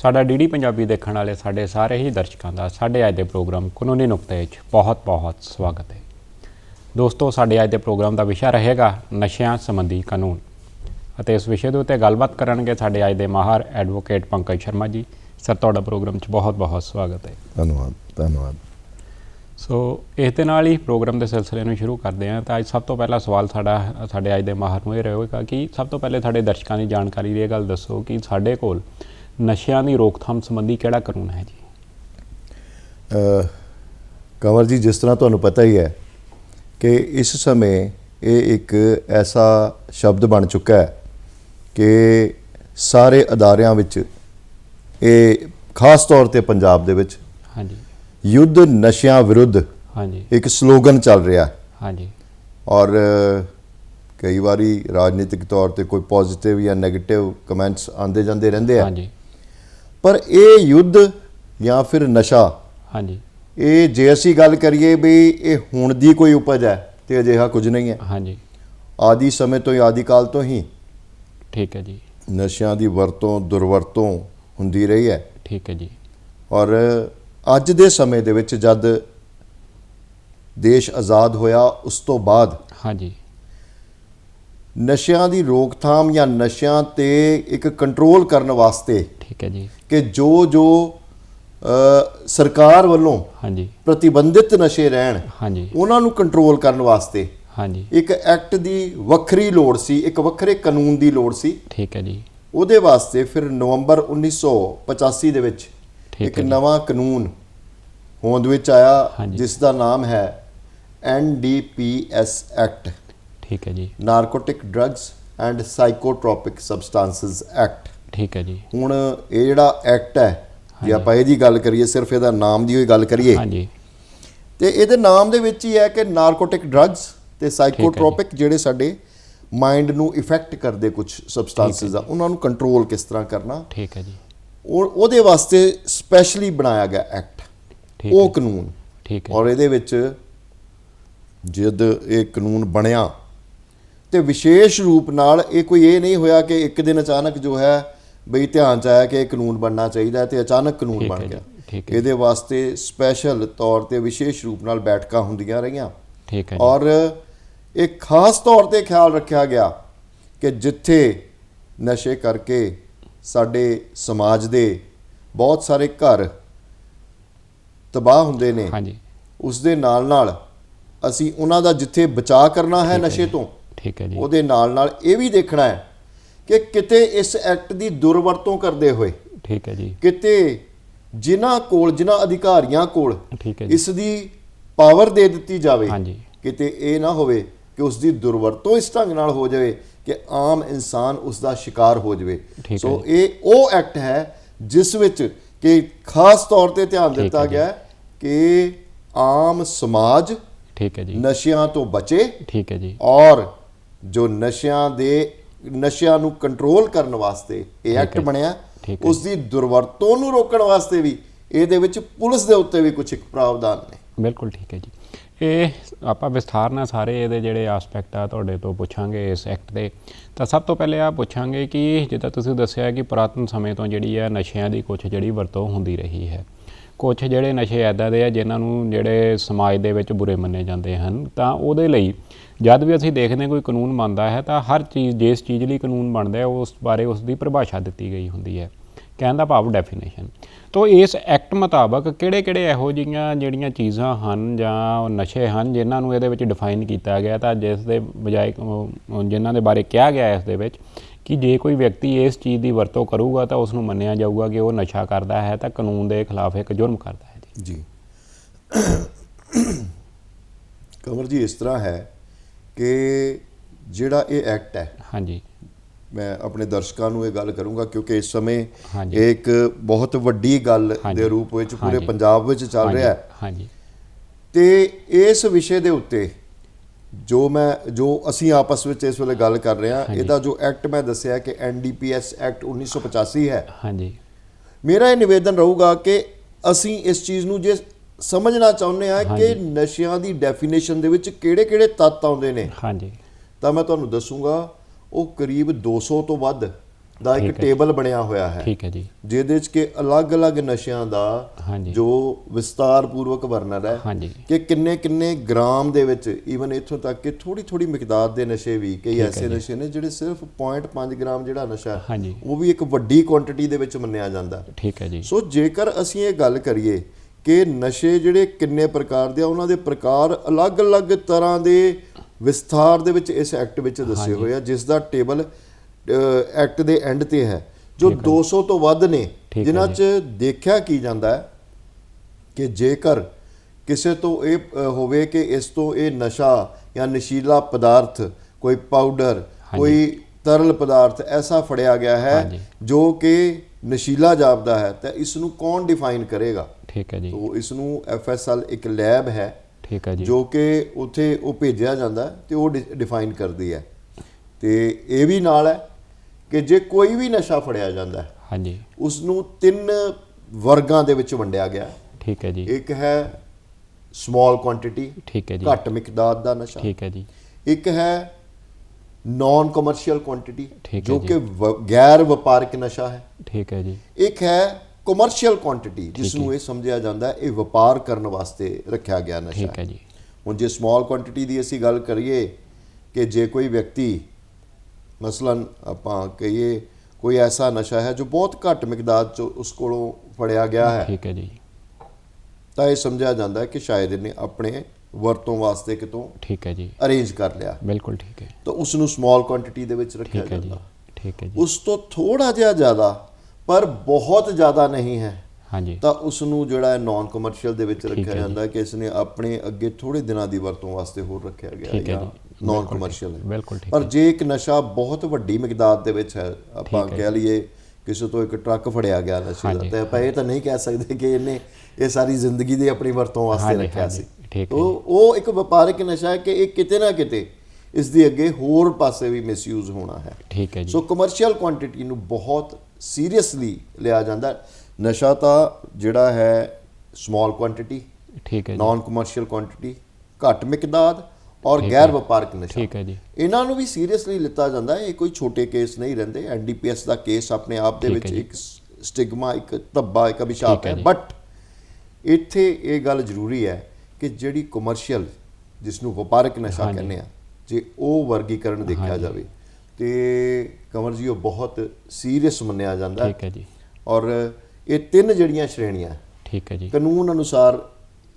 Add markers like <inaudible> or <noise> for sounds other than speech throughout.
ਸਾਡਾ ਡੀਡੀ ਪੰਜਾਬੀ ਦੇਖਣ ਵਾਲੇ ਸਾਡੇ ਸਾਰੇ ਹੀ ਦਰਸ਼ਕਾਂ ਦਾ ਸਾਡੇ ਅੱਜ ਦੇ ਪ੍ਰੋਗਰਾਮ ਕਾਨੂੰਨੀ ਨੁਕਤੇ ਵਿੱਚ ਬਹੁਤ-ਬਹੁਤ ਸਵਾਗਤ ਹੈ। ਦੋਸਤੋ ਸਾਡੇ ਅੱਜ ਦੇ ਪ੍ਰੋਗਰਾਮ ਦਾ ਵਿਸ਼ਾ ਰਹੇਗਾ ਨਸ਼ਿਆਂ ਸੰਬੰਧੀ ਕਾਨੂੰਨ ਅਤੇ ਇਸ ਵਿਸ਼ੇ ਦੇ ਉੱਤੇ ਗੱਲਬਾਤ ਕਰਨਗੇ ਸਾਡੇ ਅੱਜ ਦੇ ਮਾਹਰ ਐਡਵੋਕੇਟ ਪੰਕਜ ਸ਼ਰਮਾ ਜੀ। ਸਰ ਤੁਹਾਡਾ ਪ੍ਰੋਗਰਾਮ 'ਚ ਬਹੁਤ-ਬਹੁਤ ਸਵਾਗਤ ਹੈ। ਧੰਨਵਾਦ ਧੰਨਵਾਦ। ਸੋ ਇਸ ਦੇ ਨਾਲ ਹੀ ਪ੍ਰੋਗਰਾਮ ਦੇ ਸਿਲਸਿਲੇ ਨੂੰ ਸ਼ੁਰੂ ਕਰਦੇ ਹਾਂ ਤਾਂ ਅੱਜ ਸਭ ਤੋਂ ਪਹਿਲਾ ਸਵਾਲ ਸਾਡਾ ਸਾਡੇ ਅੱਜ ਦੇ ਮਾਹਰ ਨੂੰ ਇਹ ਰਹੇਗਾ ਕਿ ਸਭ ਤੋਂ ਪਹਿਲੇ ਸਾਡੇ ਦਰਸ਼ਕਾਂ ਦੀ ਜਾਣਕਾਰੀ ਲਈ ਇਹ ਗੱਲ ਦੱਸੋ ਕਿ ਸਾਡੇ ਕੋਲ ਨਸ਼ਿਆਂ ਦੀ ਰੋਕਥਾਮ ਸੰਬੰਧੀ ਕਿਹੜਾ ਕਾਨੂੰਨ ਹੈ ਜੀ? ਅ, ਕੰਵਰ ਜੀ ਜਿਸ ਤਰ੍ਹਾਂ ਤੁਹਾਨੂੰ ਪਤਾ ਹੀ ਹੈ ਕਿ ਇਸ ਸਮੇਂ ਇਹ ਇੱਕ ਐਸਾ ਸ਼ਬਦ ਬਣ ਚੁੱਕਾ ਹੈ ਕਿ ਸਾਰੇ ਅਦਾਰਿਆਂ ਵਿੱਚ ਇਹ ਖਾਸ ਤੌਰ ਤੇ ਪੰਜਾਬ ਦੇ ਵਿੱਚ ਹਾਂਜੀ। ਯੁੱਧ ਨਸ਼ਿਆਂ ਵਿਰੁੱਧ ਹਾਂਜੀ। ਇੱਕ ਸਲੋਗਨ ਚੱਲ ਰਿਹਾ ਹੈ। ਹਾਂਜੀ। ਔਰ ਕਈ ਵਾਰੀ ਰਾਜਨੀਤਿਕ ਤੌਰ ਤੇ ਕੋਈ ਪੋਜ਼ਿਟਿਵ ਜਾਂ 네ਗੇਟਿਵ ਕਮੈਂਟਸ ਆਉਂਦੇ ਜਾਂਦੇ ਰਹਿੰਦੇ ਆ। ਹਾਂਜੀ। ਪਰ ਇਹ ਯੁੱਧ ਜਾਂ ਫਿਰ ਨਸ਼ਾ? ਹਾਂਜੀ। ਇਹ ਜੇ ਅਸੀਂ ਗੱਲ ਕਰੀਏ ਵੀ ਇਹ ਹੁਣ ਦੀ ਕੋਈ ਉਪਜ ਹੈ ਤੇ ਅਜਿਹਾ ਕੁਝ ਨਹੀਂ ਹੈ। ਹਾਂਜੀ। ਆਦੀ ਸਮੇਂ ਤੋਂ ਹੀ ਆਦੀ ਕਾਲ ਤੋਂ ਹੀ ਠੀਕ ਹੈ ਜੀ। ਨਸ਼ਿਆਂ ਦੀ ਵਰਤੋਂ ਦੁਰਵਰਤੋਂ ਹੁੰਦੀ ਰਹੀ ਹੈ। ਠੀਕ ਹੈ ਜੀ। ਔਰ ਅੱਜ ਦੇ ਸਮੇਂ ਦੇ ਵਿੱਚ ਜਦ ਦੇਸ਼ ਆਜ਼ਾਦ ਹੋਇਆ ਉਸ ਤੋਂ ਬਾਅਦ ਹਾਂਜੀ। ਨਸ਼ਿਆਂ ਦੀ ਰੋਕਥਾਮ ਜਾਂ ਨਸ਼ਿਆਂ ਤੇ ਇੱਕ ਕੰਟਰੋਲ ਕਰਨ ਵਾਸਤੇ ਠੀਕ ਹੈ ਜੀ। ਕਿ ਜੋ ਜੋ ਸਰਕਾਰ ਵੱਲੋਂ ਹਾਂਜੀ। ਪ੍ਰਤੀਬੰਧਿਤ ਨਸ਼ੇ ਰਹਿਣ ਹਾਂਜੀ। ਉਹਨਾਂ ਨੂੰ ਕੰਟਰੋਲ ਕਰਨ ਵਾਸਤੇ ਹਾਂਜੀ। ਇੱਕ ਐਕਟ ਦੀ ਵੱਖਰੀ ਲੋੜ ਸੀ ਇੱਕ ਵੱਖਰੇ ਕਾਨੂੰਨ ਦੀ ਲੋੜ ਸੀ। ਠੀਕ ਹੈ ਜੀ। ਉਹਦੇ ਵਾਸਤੇ ਫਿਰ ਨਵੰਬਰ 1985 ਦੇ ਵਿੱਚ ਇੱਕ। ਨਵਾਂ ਕਾਨੂੰਨ ਹੋਂਦ ਵਿੱਚ ਆਇਆ। ਜਿਸ ਦਾ ਨਾਮ ਹੈ NDPS ਐਕਟ। ਠੀਕ ਹੈ ਜੀ। Narcotic drugs and psychotropic substances act ਠੀਕ ਹੈ ਜੀ। ਹੁਣ ਇਹ ਜਿਹੜਾ ਐਕਟ ਹੈ ਜੇ ਆਪਾਂ ਇਹਦੀ ਗੱਲ ਕਰੀਏ ਸਿਰਫ ਇਹਦਾ ਨਾਮ ਦੀ ਹੋਈ ਗੱਲ ਕਰੀਏ। ਹਾਂਜੀ। ਤੇ ਇਹਦੇ ਨਾਮ ਦੇ ਵਿੱਚ ਹੀ ਹੈ ਕਿ ਨਾਰਕੋਟਿਕ ਡਰੱਗਸ ਤੇ ਸਾਈਕੋਟ੍ਰੋਪਿਕ ਜਿਹੜੇ ਸਾਡੇ ਮਾਈਂਡ ਨੂੰ ਇਫੈਕਟ ਕਰਦੇ ਕੁਝ ਸਬਸਟੈਂਸਸ ਆ ਉਹਨਾਂ ਨੂੰ ਕੰਟਰੋਲ ਕਿਸ ਤਰ੍ਹਾਂ ਕਰਨਾ? ਠੀਕ ਹੈ ਜੀ। ਉਹ ਉਹਦੇ ਵਾਸਤੇ ਸਪੈਸ਼ਲੀ ਬਣਾਇਆ ਗਿਆ ਐਕਟ ਠੀਕ ਉਹ ਕਾਨੂੰਨ। ਠੀਕ ਹੈ ਔਰ ਇਹਦੇ ਵਿੱਚ ਜਦ ਇਹ ਕਾਨੂੰਨ ਬਣਿਆ ਤੇ ਵਿਸ਼ੇਸ਼ ਰੂਪ ਨਾਲ ਇਹ ਕੋਈ ਇਹ ਨਹੀਂ ਹੋਇਆ ਕਿ ਇੱਕ ਦਿਨ ਅਚਾਨਕ ਜੋ ਹੈ ਬਈ ਧਿਆਨ ਚ ਆਇਆ ਕਿ ਇਹ ਕਾਨੂੰਨ ਬਣਨਾ ਚਾਹੀਦਾ ਤੇ ਅਚਾਨਕ ਕਾਨੂੰਨ ਬਣ ਗਿਆ। ਇਹਦੇ ਵਾਸਤੇ ਸਪੈਸ਼ਲ ਤੌਰ ਤੇ ਵਿਸ਼ੇਸ਼ ਰੂਪ ਨਾਲ ਬੈਠਕਾਂ ਹੁੰਦੀਆਂ ਰਹੀਆਂ। ਠੀਕ ਹੈ ਜੀ। ਔਰ ਇਹ ਖਾਸ ਤੌਰ ਤੇ ਖਿਆਲ ਰੱਖਿਆ ਗਿਆ ਕਿ ਜਿੱਥੇ ਨਸ਼ੇ ਕਰਕੇ ਸਾਡੇ ਸਮਾਜ ਦੇ ਬਹੁਤ ਸਾਰੇ ਘਰ ਤਬਾਹ ਹੁੰਦੇ ਨੇ ਹਾਂਜੀ। ਉਸ ਦੇ ਨਾਲ ਨਾਲ ਅਸੀਂ ਉਹਨਾਂ ਦਾ ਜਿੱਥੇ ਬਚਾਅ ਕਰਨਾ ਹੈ ਨਸ਼ੇ ਤੋਂ ਠੀਕ ਹੈ ਜੀ। ਉਹਦੇ ਨਾਲ ਨਾਲ ਇਹ ਵੀ ਦੇਖਣਾ ਹੈ ਕਿ ਕਿਤੇ ਇਸ ਐਕਟ ਦੀ ਦੁਰਵਰਤੋਂ ਕਰਦੇ ਹੋਏ ਠੀਕ ਹੈ ਜੀ। ਕਿਤੇ ਜਿਨ੍ਹਾਂ ਕੋਲ ਜਿਨ੍ਹਾਂ ਅਧਿਕਾਰੀਆਂ ਕੋਲ ਠੀਕ ਹੈ ਜੀ। ਇਸ ਦੀ ਪਾਵਰ ਦੇ ਦਿੱਤੀ ਜਾਵੇ ਹਾਂਜੀ। ਕਿਤੇ ਇਹ ਨਾ ਹੋਵੇ ਕਿ ਉਸ ਦੀ ਦੁਰਵਰਤੋਂ ਇਸ ਢੰਗ ਨਾਲ ਹੋ ਜਾਵੇ ਕਿ ਆਮ ਇਨਸਾਨ ਉਸ ਦਾ ਸ਼ਿਕਾਰ ਹੋ ਜਾਵੇ। ਸੋ ਇਹ ਉਹ ਐਕਟ ਹੈ ਜਿਸ ਵਿੱਚ ਕਿ ਖਾਸ ਤੌਰ ਤੇ ਧਿਆਨ ਦਿੱਤਾ। ਗਿਆ ਹੈ ਕਿ ਆਮ ਸਮਾਜ ਠੀਕ ਹੈ ਜੀ। ਨਸ਼ਿਆਂ ਤੋਂ ਬਚੇ ਠੀਕ ਹੈ ਜੀ। ਔਰ ਜੋ ਨਸ਼ਿਆਂ ਦੇ ਨਸ਼ਿਆਂ ਨੂੰ ਕੰਟਰੋਲ ਕਰਨ ਵਾਸਤੇ ਇਹ ਐਕਟ। ਬਣਿਆ ਉਸ ਦੀ ਦੁਰਵਰਤੋਂ ਨੂੰ ਰੋਕਣ ਵਾਸਤੇ ਵੀ ਇਹਦੇ ਵਿੱਚ ਪੁਲਿਸ ਦੇ ਉੱਤੇ ਵੀ ਕੁਝ ਇੱਕ ਪ੍ਰਾਵਧਾਨ ਨੇ। ਬਿਲਕੁਲ ਠੀਕ ਹੈ ਜੀ। ਇਹ ਆਪਾਂ ਵਿਸਥਾਰ ਨਾਲ ਸਾਰੇ ਇਹਦੇ ਜਿਹੜੇ ਐਸਪੈਕਟ ਆ ਤੁਹਾਡੇ ਤੋਂ ਪੁੱਛਾਂਗੇ ਇਸ ਐਕਟ ਦੇ। ਤਾਂ ਸਭ ਤੋਂ ਪਹਿਲੇ ਆ ਪੁੱਛਾਂਗੇ ਕਿ ਜਿੱਦਾਂ ਤੁਸੀਂ ਦੱਸਿਆ ਕਿ ਪੁਰਾਤਨ ਸਮੇਂ ਤੋਂ ਜਿਹੜੀ ਹੈ ਨਸ਼ਿਆਂ ਦੀ ਕੁਝ ਜਿਹੜੀ ਵਰਤੋਂ ਹੁੰਦੀ ਰਹੀ ਹੈ। ਕੁਝ ਜਿਹੜੇ ਨਸ਼ੇ ਐਦਾਂ ਦੇ ਆ ਜਿਨ੍ਹਾਂ ਨੂੰ ਜਿਹੜੇ ਸਮਾਜ ਦੇ ਵਿੱਚ ਬੁਰੇ ਮੰਨੇ ਜਾਂਦੇ ਹਨ ਤਾਂ ਉਹਦੇ ਲਈ ਜਦ ਵੀ ਅਸੀਂ ਦੇਖਦੇ ਹਾਂ ਕੋਈ ਕਾਨੂੰਨ ਬਣਦਾ ਹੈ ਤਾਂ ਹਰ ਚੀਜ਼ ਜਿਸ ਚੀਜ਼ ਲਈ ਕਾਨੂੰਨ ਬਣਦਾ ਹੈ ਉਸ ਬਾਰੇ ਉਸ ਦੀ ਪਰਿਭਾਸ਼ਾ ਦਿੱਤੀ ਗਈ ਹੁੰਦੀ ਹੈ। ਕਹਿਣ ਦਾ ਭਾਵ ਡੈਫੀਨੇਸ਼ਨ ਤੋਂ ਇਸ ਐਕਟ ਮੁਤਾਬਕ ਕਿਹੜੇ-ਕਿਹੜੇ ਇਹੋ ਜਿਹੀਆਂ ਜਿਹੜੀਆਂ ਚੀਜ਼ਾਂ ਹਨ ਜਾਂ ਨਸ਼ੇ ਹਨ ਜਿਨ੍ਹਾਂ ਨੂੰ ਇਹਦੇ ਵਿੱਚ ਡਿਫਾਈਨ ਕੀਤਾ ਗਿਆ ਤਾਂ ਜਿਸ ਦੇ ਬਜਾਏ ਅਹ, ਜਿਨ੍ਹਾਂ ਦੇ ਬਾਰੇ ਕਿਹਾ ਗਿਆ ਇਸ ਦੇ ਵਿੱਚ ਕਿ ਜੇ ਕੋਈ ਵਿਅਕਤੀ ਇਸ ਚੀਜ਼ ਦੀ ਵਰਤੋਂ ਕਰੂਗਾ ਤਾਂ ਉਸ ਨੂੰ ਮੰਨਿਆ ਜਾਊਗਾ ਕਿ ਉਹ ਨਸ਼ਾ ਕਰਦਾ ਹੈ ਤਾਂ ਕਾਨੂੰਨ ਦੇ ਖਿਲਾਫ ਇੱਕ ਜੁਰਮ ਕਰਦਾ ਹੈ ਜੀ। ਜੀ। ਕਮਰ ਜੀ ਇਸ ਤਰ੍ਹਾਂ ਹੈ ਕਿ ਜਿਹੜਾ ਇਹ ਐਕਟ ਹੈ ਹਾਂਜੀ। ਮੈਂ ਆਪਣੇ ਦਰਸ਼ਕਾਂ ਨੂੰ ਇਹ ਗੱਲ ਕਰੂੰਗਾ ਕਿਉਂਕਿ ਇਸ ਸਮੇਂ ਇੱਕ ਬਹੁਤ ਵੱਡੀ ਗੱਲ। ਦੇ ਰੂਪ ਵਿੱਚ ਪੂਰੇ। ਪੰਜਾਬ ਵਿੱਚ ਚੱਲ ਰਿਹਾ ਹੈ। ਹਾਂਜੀ। ਤੇ ਇਸ ਵਿਸ਼ੇ ਦੇ ਉੱਤੇ ਜੋ ਮੈਂ ਜੋ ਅਸੀਂ ਆਪਸ ਵਿੱਚ ਇਸ ਵੇਲੇ ਗੱਲ ਕਰ ਰਹੇ ਹਾਂ। ਇਹਦਾ ਜੋ ਐਕਟ ਮੈਂ ਦੱਸਿਆ ਕਿ ਐਨਡੀਪੀਐਸ ਐਕਟ 1985 ਹੈ ਹਾਂਜੀ ਮੇਰਾ ਇਹ ਨਿਵੇਦਨ ਰਹੂਗਾ ਕਿ ਅਸੀਂ ਇਸ ਚੀਜ਼ ਨੂੰ ਜੇ ਸਮਝਣਾ ਚਾਹੁੰਦੇ ਹਾਂ ਕਿ। ਨਸ਼ਿਆਂ ਦੀ ਡੈਫੀਨੇਸ਼ਨ ਦੇ ਵਿੱਚ ਕਿਹੜੇ-ਕਿਹੜੇ ਤੱਤ ਆਉਂਦੇ ਨੇ ਹਾਂਜੀ ਤਾਂ ਮੈਂ ਤੁਹਾਨੂੰ ਦੱਸੂਗਾ ਉਹ ਕਰੀਬ 200 ਤੋਂ ਵੱਧ ਦਾ ਇੱਕ ਟੇਬਲ ਬਣਿਆ ਹੋਇਆ ਹੈ। ਠੀਕ ਹੈ ਜੀ। ਜਿਹਦੇ ਵਿੱਚ ਕਿ ਅਲੱਗ-ਅਲੱਗ ਨਸ਼ਿਆਂ ਦਾ ਜੋ ਵਿਸਤਾਰ ਪੂਰਵਕ ਵਰਣਨ ਹੈ ਕਿ ਕਿੰਨੇ ਕਿੰਨੇ ਗ੍ਰਾਮ ਦੇ ਵਿੱਚ ਈਵਨ ਇੱਥੋਂ ਤੱਕ ਕਿ ਥੋੜੀ ਥੋੜੀ ਮਿਕਦਾਰ ਦੇ ਨਸ਼ੇ ਵੀ ਕਈ ਐਸੇ ਨਸ਼ੇ ਨੇ ਜਿਹੜੇ ਸਿਰਫ 0.5 ਗ੍ਰਾਮ ਜਿਹੜਾ ਨਸ਼ਾ ਉਹ ਵੀ ਇੱਕ ਵੱਡੀ ਕੁਆਂਟੀਟੀ ਦੇ ਵਿੱਚ ਮੰਨਿਆ ਜਾਂਦਾ ਠੀਕ ਹੈ ਜੀ। ਸੋ ਜੇਕਰ ਅਸੀਂ ਇਹ ਗੱਲ ਕਰੀਏ ਕਿ ਨਸ਼ੇ ਜਿਹੜੇ ਕਿੰਨੇ ਪ੍ਰਕਾਰ ਦੇ ਆ ਉਹਨਾਂ ਦੇ ਪ੍ਰਕਾਰ ਅਲੱਗ-ਅਲੱਗ ਤਰ੍ਹਾਂ ਦੇ ਵਿਸਥਾਰ ਦੇ ਵਿੱਚ ਇਸ ਐਕਟ ਵਿੱਚ ਦੱਸੇ ਹੋਏ ਆ ਜਿਸ ਦਾ ਟੇਬਲ ਐਕਟ ਦੇ ਐਂਡ ਤੇ ਹੈ ਜੋ 200 ਤੋਂ ਵੱਧ ਨੇ ਜਿਨ੍ਹਾਂ 'ਚ ਦੇਖਿਆ ਕੀ ਜਾਂਦਾ ਹੈ ਕਿ ਜੇਕਰ ਕਿਸੇ ਤੋਂ ਇਹ ਹੋਵੇ ਕਿ ਇਸ ਤੋਂ ਇਹ ਨਸ਼ਾ ਜਾਂ ਨਸ਼ੀਲਾ ਪਦਾਰਥ ਕੋਈ ਪਾਊਡਰ ਕੋਈ ਤਰਲ ਪਦਾਰਥ ਐਸਾ ਫੜਿਆ ਗਿਆ ਹੈ। ਜੋ ਕਿ ਨਸ਼ੀਲਾ ਜਾਪਦਾ ਹੈ ਤਾਂ ਇਸ ਨੂੰ ਕੌਣ ਡਿਫਾਈਨ ਕਰੇਗਾ? ਠੀਕ ਹੈ ਜੀ। ਤੋ ਇਸ ਨੂੰ ਐਫਐਸਐਲ ਇੱਕ ਲੈਬ ਹੈ ਠੀਕ ਹੈ ਜੀ। ਜੋ ਕਿ ਉਥੇ ਉਹ ਭੇਜਿਆ ਜਾਂਦਾ ਤੇ ਉਹ ਡਿਫਾਈਨ ਕਰਦੀ ਹੈ। ਤੇ ਇਹ ਵੀ ਨਾਲ ਹੈ। ਕਿ ਜੇ ਕੋਈ ਵੀ ਨਸ਼ਾ ਫੜਿਆ ਜਾਂਦਾ ਹੈ ਹਾਂਜੀ। ਉਸ ਨੂੰ ਤਿੰਨ ਵਰਗਾਂ ਦੇ ਵਿੱਚ ਵੰਡਿਆ ਗਿਆ ਠੀਕ ਹੈ ਜੀ। ਇੱਕ ਹੈ ਸਮਾਲ ਕੁਆਂਟੀਟੀ ਠੀਕ ਹੈ ਜੀ। ਘੱਟ ਮਿਕਦਾਰ ਦਾ ਨਸ਼ਾ। ਠੀਕ ਹੈ ਜੀ। ਇੱਕ ਹੈ ਨਾਨ ਕਮਰਸ਼ੀਅਲ ਕੁਆਂਟੀਟੀ ਜੋ। ਕਿ ਗੈਰ ਵਪਾਰਕ ਨਸ਼ਾ ਹੈ। ਠੀਕ ਹੈ ਜੀ। ਇੱਕ ਹੈ ਕਮਰਸ਼ੀਅਲ ਕੁਆਂਟੀਟੀ ਜਿਸ ਨੂੰ ਇਹ ਸਮਝਿਆ ਜਾਂਦਾ ਹੈ ਇਹ ਵਪਾਰ ਕਰਨ ਵਾਸਤੇ ਰੱਖਿਆ ਗਿਆ ਨਸ਼ਾ ਠੀਕ ਹੈ। ਜੀ। ਹੁਣ ਜੇ ਸਮਾਲ ਕੁਆਂਟੀਟੀ ਦੀ ਅਸੀਂ ਗੱਲ ਕਰੀਏ ਕਿ ਜੇ ਕੋਈ ਵਿਅਕਤੀ ਮਸਲਨ ਆਪਾਂ ਕਹੀਏ ਕੋਈ ਐਸਾ ਨਸ਼ਾ ਹੈ ਜੋ ਬਹੁਤ ਘੱਟ ਮਿਕਦਾਰ ਚ ਉਸ ਕੋਲੋਂ ਫੜਿਆ ਗਿਆ ਹੈ। ਠੀਕ ਹੈ ਜੀ। ਤਾਂ ਇਹ ਸਮਝਿਆ ਜਾਂਦਾ ਹੈ ਕਿ ਸ਼ਾਇਦ ਇਹਨੇ ਆਪਣੇ ਵਰਤੋਂ ਵਾਸਤੇ ਕਿਤੋਂ ਠੀਕ ਹੈ ਜੀ। ਅਰੇਂਜ ਕਰ ਲਿਆ। ਬਿਲਕੁਲ ਠੀਕ ਹੈ। ਤਾਂ ਉਸ ਨੂੰ ਸਮਾਲ ਕੁਆਂਟੀਟੀ ਦੇ ਵਿੱਚ ਰੱਖਿਆ ਜਾਂਦਾ। ਠੀਕ ਹੈ ਜੀ। ਉਸ ਤੋਂ ਥੋੜਾ ਜਿਹਾ ਜ਼ਿਆਦਾ ਪਰ ਬਹੁਤ ਜ਼ਿਆਦਾ ਨਹੀਂ ਹੈ। ਹਾਂਜੀ। ਤਾਂ ਉਸ ਨੂੰ ਜਿਹੜਾ ਹੈ ਨਾਨ ਕਮਰਸ਼ੀਅਲ ਦੇ ਵਿੱਚ ਰੱਖਿਆ। ਜਾਂਦਾ ਕਿ ਇਸ ਨੇ ਆਪਣੇ ਅੱਗੇ ਥੋੜੇ ਦਿਨਾਂ ਦੀ ਵਰਤੋਂ ਵਾਸਤੇ ਹੋਰ ਰੱਖਿਆ ਗਿਆ ਠੀਕ ਹੈ। ਨਾਨ ਕਮਰਸ਼ੀਅਲ ਹੈ। ਬਿਲਕੁਲ ਠੀਕ। ਪਰ ਜੇ ਇੱਕ ਨਸ਼ਾ ਬਹੁਤ ਵੱਡੀ ਮਿਕਦਾਰ ਦੇ ਵਿੱਚ ਹੈ ਆਪਾਂ ਕਹਿ ਲਈਏ ਕਿਸੇ ਤੋਂ ਇੱਕ ਟਰੱਕ ਫੜਿਆ ਗਿਆ ਨਸ਼ੇ ਦਾ ਤੇ ਆਪਾਂ ਇਹ ਤਾਂ ਨਹੀਂ ਕਹਿ ਸਕਦੇ ਕਿ ਇਹਨੇ ਇਹ ਸਾਰੀ ਜ਼ਿੰਦਗੀ ਦੀ ਆਪਣੀ ਵਰਤੋਂ ਵਾਸਤੇ ਰੱਖਿਆ ਸੀ। ਉਹ ਉਹ ਇੱਕ ਵਪਾਰਕ ਨਸ਼ਾ ਹੈ ਕਿ ਇਹ ਕਿਤੇ ਨਾ ਕਿਤੇ ਇਸ ਦੀ ਅੱਗੇ ਹੋਰ ਪਾਸੇ ਵੀ ਮਿਸਯੂਜ਼ ਹੋਣਾ ਹੈ। ਠੀਕ ਹੈ ਜੀ। ਸੋ ਕਮਰਸ਼ੀਅਲ ਕੁਆਂਟੀਟੀ ਨੂੰ ਬਹੁਤ ਸੀਰੀਅਸਲੀ ਲਿਆ ਜਾਂਦਾ। ਨਸ਼ਾ ਤਾਂ ਜਿਹੜਾ ਹੈ ਸਮਾਲ ਕੁਆਂਟੀਟੀ ਠੀਕ ਹੈ ਜੀ। ਨਾਨ ਕਮਰਸ਼ੀਅਲ ਕੁਆਂਟੀਟੀ ਘੱਟ ਮਿਕਦਾਰ ਔਰ ਗੈਰ ਵਪਾਰਕ ਨਸ਼ਾ। ਠੀਕ ਹੈ ਜੀ। ਇਹਨਾਂ ਨੂੰ ਵੀ ਸੀਰੀਅਸਲੀ ਲਿੱਤਾ ਜਾਂਦਾ ਹੈ ਇਹ ਕੋਈ ਛੋਟੇ ਕੇਸ ਨਹੀਂ ਰਹਿੰਦੇ। ਐਨਡੀਪੀਐਸ ਦਾ ਕੇਸ ਆਪਣੇ ਆਪ ਦੇ ਵਿੱਚ। ਇੱਕ ਸਟਿਗਮਾ ਇੱਕ ਧੱਬਾ ਇੱਕ ਅਭਿਸ਼ਾਪ ਹੈ। ਬਟ ਇੱਥੇ ਇਹ ਗੱਲ ਜ਼ਰੂਰੀ ਹੈ ਕਿ ਜਿਹੜੀ ਕਮਰਸ਼ੀਅਲ ਜਿਸ ਨੂੰ ਵਪਾਰਕ ਨਸ਼ਾ। ਕਹਿੰਦੇ ਆ ਜੇ ਉਹ ਵਰਗੀਕਰਨ ਦੇਖਿਆ। ਜਾਵੇ ਤੇ ਕਮਰ ਜੀ ਉਹ ਬਹੁਤ ਸੀਰੀਅਸ ਮੰਨਿਆ ਜਾਂਦਾ ਠੀਕ ਹੈ ਜੀ। ਔਰ ਇਹ ਤਿੰਨ ਜਿਹੜੀਆਂ ਸ਼੍ਰੇਣੀਆਂ ਠੀਕ ਹੈ ਜੀ। ਕਾਨੂੰਨ ਅਨੁਸਾਰ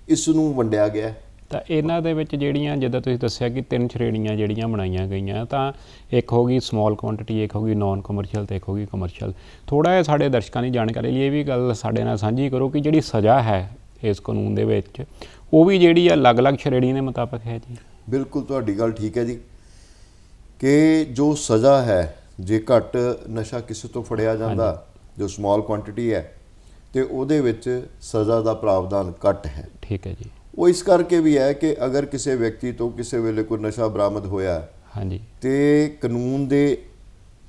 ਇਸ ਨੂੰ ਵੰਡਿਆ ਗਿਆ ਹੈ। ਤਾਂ ਇਹਨਾਂ ਦੇ ਵਿੱਚ ਜਿਹੜੀਆਂ ਜਿੱਦਾਂ ਤੁਸੀਂ ਦੱਸਿਆ ਕਿ ਤਿੰਨ ਸ਼੍ਰੇਣੀਆਂ ਜਿਹੜੀਆਂ ਬਣਾਈਆਂ ਗਈਆਂ ਤਾਂ ਇੱਕ ਹੋ ਗਈ ਸਮਾਲ ਕੁਆਂਟੀਟੀ ਇੱਕ ਹੋ ਗਈ ਨਾਨ ਕਮਰਸ਼ੀਅਲ ਤੇ ਇੱਕ ਹੋ ਗਈ ਕਮਰਸ਼ੀਅਲ ਥੋੜਾ ਜਿਹਾ ਸਾਡੇ ਦਰਸ਼ਕਾਂ ਦੀ ਜਾਣਕਾਰੀ ਲਈ ਇਹ ਵੀ ਗੱਲ ਸਾਡੇ ਨਾਲ ਸਾਂਝੀ ਕਰੋ ਕਿ ਜਿਹੜੀ ਸਜ਼ਾ ਹੈ ਇਸ ਕਾਨੂੰਨ ਦੇ ਵਿੱਚ ਉਹ ਵੀ ਜਿਹੜੀ ਆ ਅਲੱਗ-ਅਲੱਗ ਸ਼੍ਰੇਣੀ ਦੇ ਮੁਤਾਬਕ ਹੈ ਜੀ। ਬਿਲਕੁਲ ਤੁਹਾਡੀ ਗੱਲ ਠੀਕ ਹੈ ਜੀ। ਕਿ ਜੋ ਸਜ਼ਾ ਹੈ ਜੇ ਘੱਟ ਨਸ਼ਾ ਕਿਸੇ ਤੋਂ ਫੜਿਆ ਜਾਂਦਾ ਜੋ ਸਮਾਲ ਕੁਆਂਟੀਟੀ ਹੈ ਤੇ ਉਹਦੇ ਵਿੱਚ ਸਜ਼ਾ ਦਾ ਪ੍ਰਾਵਧਾਨ ਘੱਟ ਹੈ। ਠੀਕ ਹੈ ਜੀ। ਉਹ ਇਸ ਕਰਕੇ ਵੀ ਹੈ ਕਿ ਅਗਰ ਕਿਸੇ ਵਿਅਕਤੀ ਤੋਂ ਕਿਸੇ ਵੇਲੇ ਕੋਈ ਨਸ਼ਾ ਬਰਾਮਦ ਹੋਇਆ ਹਾਂਜੀ। ਤੇ ਕਾਨੂੰਨ ਦੇ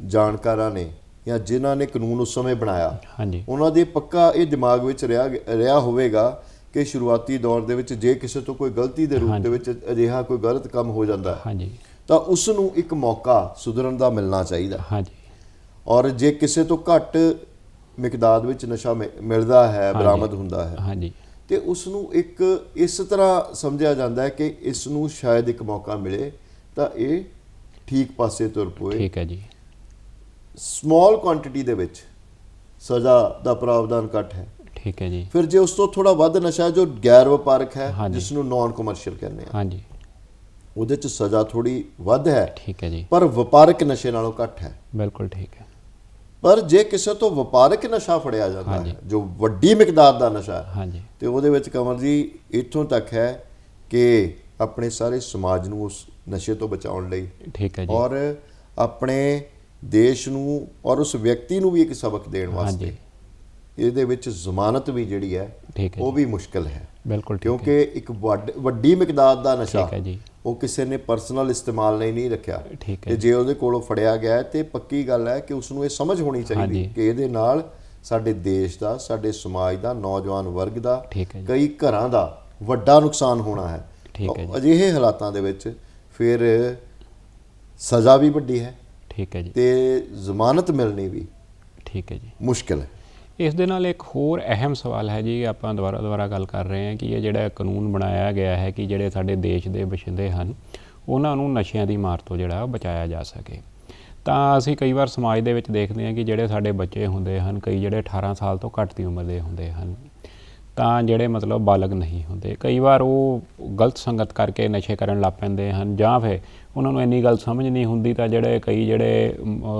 ਜਾਣਕਾਰਾਂ ਨੇ ਜਾਂ ਜਿਨ੍ਹਾਂ ਨੇ ਕਾਨੂੰਨ ਉਸ ਸਮੇਂ ਬਣਾਇਆ ਹਾਂਜੀ। ਉਹਨਾਂ ਦੇ ਪੱਕਾ ਇਹ ਦਿਮਾਗ ਵਿੱਚ ਰਿਹਾ ਰਿਹਾ ਹੋਵੇਗਾ ਕਿ ਸ਼ੁਰੂਆਤੀ ਦੌਰ ਦੇ ਵਿੱਚ ਜੇ ਕਿਸੇ ਤੋਂ ਕੋਈ ਗਲਤੀ ਦੇ ਰੂਪ। ਦੇ ਵਿੱਚ ਅਜਿਹਾ ਕੋਈ ਗਲਤ ਕੰਮ ਹੋ ਜਾਂਦਾ ਹੈ, ਹਾਂਜੀ। ਤਾਂ ਉਸ ਨੂੰ ਇੱਕ ਮੌਕਾ ਸੁਧਰਨ ਦਾ ਮਿਲਣਾ ਚਾਹੀਦਾ ਹਾਂਜੀ। ਔਰ ਜੇ ਕਿਸੇ ਤੋਂ ਘੱਟ ਮਿਕਦਾਰ ਵਿੱਚ ਨਸ਼ਾ ਮਿਲਦਾ ਹੈ। ਬਰਾਮਦ ਹੁੰਦਾ ਹੈ ਹਾਂਜੀ। ਤੇ ਉਸ ਨੂੰ ਇੱਕ ਇਸ ਤਰ੍ਹਾਂ ਸਮਝਿਆ ਜਾਂਦਾ ਹੈ ਕਿ ਇਸ ਨੂੰ ਸ਼ਾਇਦ ਇੱਕ ਮੌਕਾ ਮਿਲੇ ਤਾਂ ਇਹ ਠੀਕ ਪਾਸੇ ਤੁਰ ਪਏ। ਠੀਕ ਹੈ ਜੀ। ਸਮਾਲ ਕੁਆਂਟੀਟੀ ਦੇ ਵਿੱਚ ਸਜ਼ਾ ਦਾ ਪ੍ਰਾਵਧਾਨ ਘੱਟ ਹੈ। ਠੀਕ ਹੈ ਜੀ। ਫਿਰ ਜੇ ਉਸ ਤੋਂ ਥੋੜਾ ਵੱਧ ਨਸ਼ਾ ਜੋ ਗੈਰ ਵਪਾਰਕ ਹੈ। ਜਿਸ ਨੂੰ ਨਾਨ ਕਮਰਸ਼ੀਅਲ ਕਹਿੰਦੇ ਆ। ਹਾਂਜੀ। ਉਹਦੇ ਚ ਸਜ਼ਾ ਥੋੜੀ ਵੱਧ ਹੈ। ਠੀਕ ਹੈ ਜੀ। ਪਰ ਵਪਾਰਕ ਨਸ਼ੇ ਨਾਲੋਂ ਘੱਟ ਹੈ। ਬਿਲਕੁਲ ਠੀਕ ਹੈ। ਪਰ ਜੇ ਕਿਸੇ ਤੋਂ ਵਪਾਰਕ ਨਸ਼ਾ ਫੜਿਆ ਜਾਂਦਾ। ਹੈ ਜੋ ਵੱਡੀ ਮਿਕਦਾਰ ਦਾ ਨਸ਼ਾ ਹੈ ਹਾਂਜੀ। ਤੇ ਉਹਦੇ ਵਿੱਚ ਕਮਰ ਜੀ ਇੱਥੋਂ ਤੱਕ ਹੈ ਕਿ ਆਪਣੇ ਸਾਰੇ ਸਮਾਜ ਨੂੰ ਉਸ ਨਸ਼ੇ ਤੋਂ ਬਚਾਉਣ ਲਈ ਠੀਕ ਹੈ ਜੀ। ਔਰ ਆਪਣੇ ਦੇਸ਼ ਨੂੰ ਔਰ ਉਸ ਵਿਅਕਤੀ ਨੂੰ ਵੀ ਇੱਕ ਸਬਕ ਦੇਣ ਵਾਸਤੇ। ਇਹਦੇ ਵਿੱਚ ਜ਼ਮਾਨਤ ਵੀ ਜਿਹੜੀ ਹੈ ਉਹ ਵੀ ਮੁਸ਼ਕਲ ਹੈ। ਬਿਲਕੁਲ ਕਿਉਂਕਿ ਇੱਕ ਵੱਡ- ਵੱਡੀ ਮਿਕਦਾਰ ਦਾ ਨਸ਼ਾ ਠੀਕ ਹੈ ਜੀ। ਉਹ ਕਿਸੇ ਨੇ ਪਰਸਨਲ ਇਸਤੇਮਾਲ ਲਈ ਨਹੀਂ ਰੱਖਿਆ। ਤੇ ਜੇ। ਉਹਦੇ ਕੋਲੋਂ ਫੜਿਆ ਗਿਆ ਤੇ ਪੱਕੀ ਗੱਲ ਹੈ ਕਿ ਉਸ ਨੂੰ ਇਹ ਸਮਝ ਹੋਣੀ ਚਾਹੀਦੀ। ਕਿ ਇਹਦੇ ਨਾਲ ਸਾਡੇ ਦੇਸ਼ ਦਾ ਸਾਡੇ ਸਮਾਜ ਦਾ ਨੌਜਵਾਨ ਵਰਗ ਦਾ ਕਈ ਘਰਾਂ ਦਾ ਵੱਡਾ ਨੁਕਸਾਨ ਹੋਣਾ ਹੈ। ਅਜਿਹੇ ਹਾਲਾਤਾਂ ਦੇ ਵਿੱਚ ਫਿਰ ਸਜ਼ਾ ਵੀ ਵੱਡੀ ਹੈ ਠੀਕ ਹੈ ਜੀ। ਤੇ ਜ਼ਮਾਨਤ ਮਿਲਣੀ ਵੀ ਠੀਕ ਹੈ ਜੀ। ਮੁਸ਼ਕਿਲ ਹੈ। ਇਸ ਦੇ ਨਾਲ ਇੱਕ ਹੋਰ ਅਹਿਮ ਸਵਾਲ ਹੈ ਜੀ, ਆਪਾਂ ਦੁਬਾਰਾ ਦੁਬਾਰਾ ਗੱਲ ਕਰ ਰਹੇ ਹਾਂ ਕਿ ਇਹ ਜਿਹੜਾ ਕਾਨੂੰਨ ਬਣਾਇਆ ਗਿਆ ਹੈ ਕਿ ਜਿਹੜੇ ਸਾਡੇ ਦੇਸ਼ ਦੇ ਵਸਿੰਦੇ ਹਨ, ਉਹਨਾਂ ਨੂੰ ਨਸ਼ਿਆਂ ਦੀ ਮਾਰ ਤੋਂ ਜਿਹੜਾ ਬਚਾਇਆ ਜਾ ਸਕੇ। ਤਾਂ ਅਸੀਂ ਕਈ ਵਾਰ ਸਮਾਜ ਦੇ ਵਿੱਚ ਦੇਖਦੇ ਹਾਂ ਕਿ ਜਿਹੜੇ ਸਾਡੇ ਬੱਚੇ ਹੁੰਦੇ ਹਨ, ਕਈ ਜਿਹੜੇ 18 ਸਾਲ ਤੋਂ ਘੱਟ ਦੀ ਉਮਰ ਦੇ ਹੁੰਦੇ ਹਨ ਤਾਂ ਜਿਹੜੇ ਮਤਲਬ ਬਾਲਗ ਨਹੀਂ ਹੁੰਦੇ। ਕਈ ਵਾਰ ਉਹ ਗਲਤ ਸੰਗਤ ਕਰਕੇ ਨਸ਼ੇ ਕਰਨ ਲੱਗ ਪੈਂਦੇ ਹਨ ਜਾਂ ਫਿਰ ਉਹਨਾਂ ਨੂੰ ਇੰਨੀ ਗੱਲ ਸਮਝ ਨਹੀਂ ਹੁੰਦੀ ਤਾਂ ਜਿਹੜੇ ਕਈ ਜਿਹੜੇ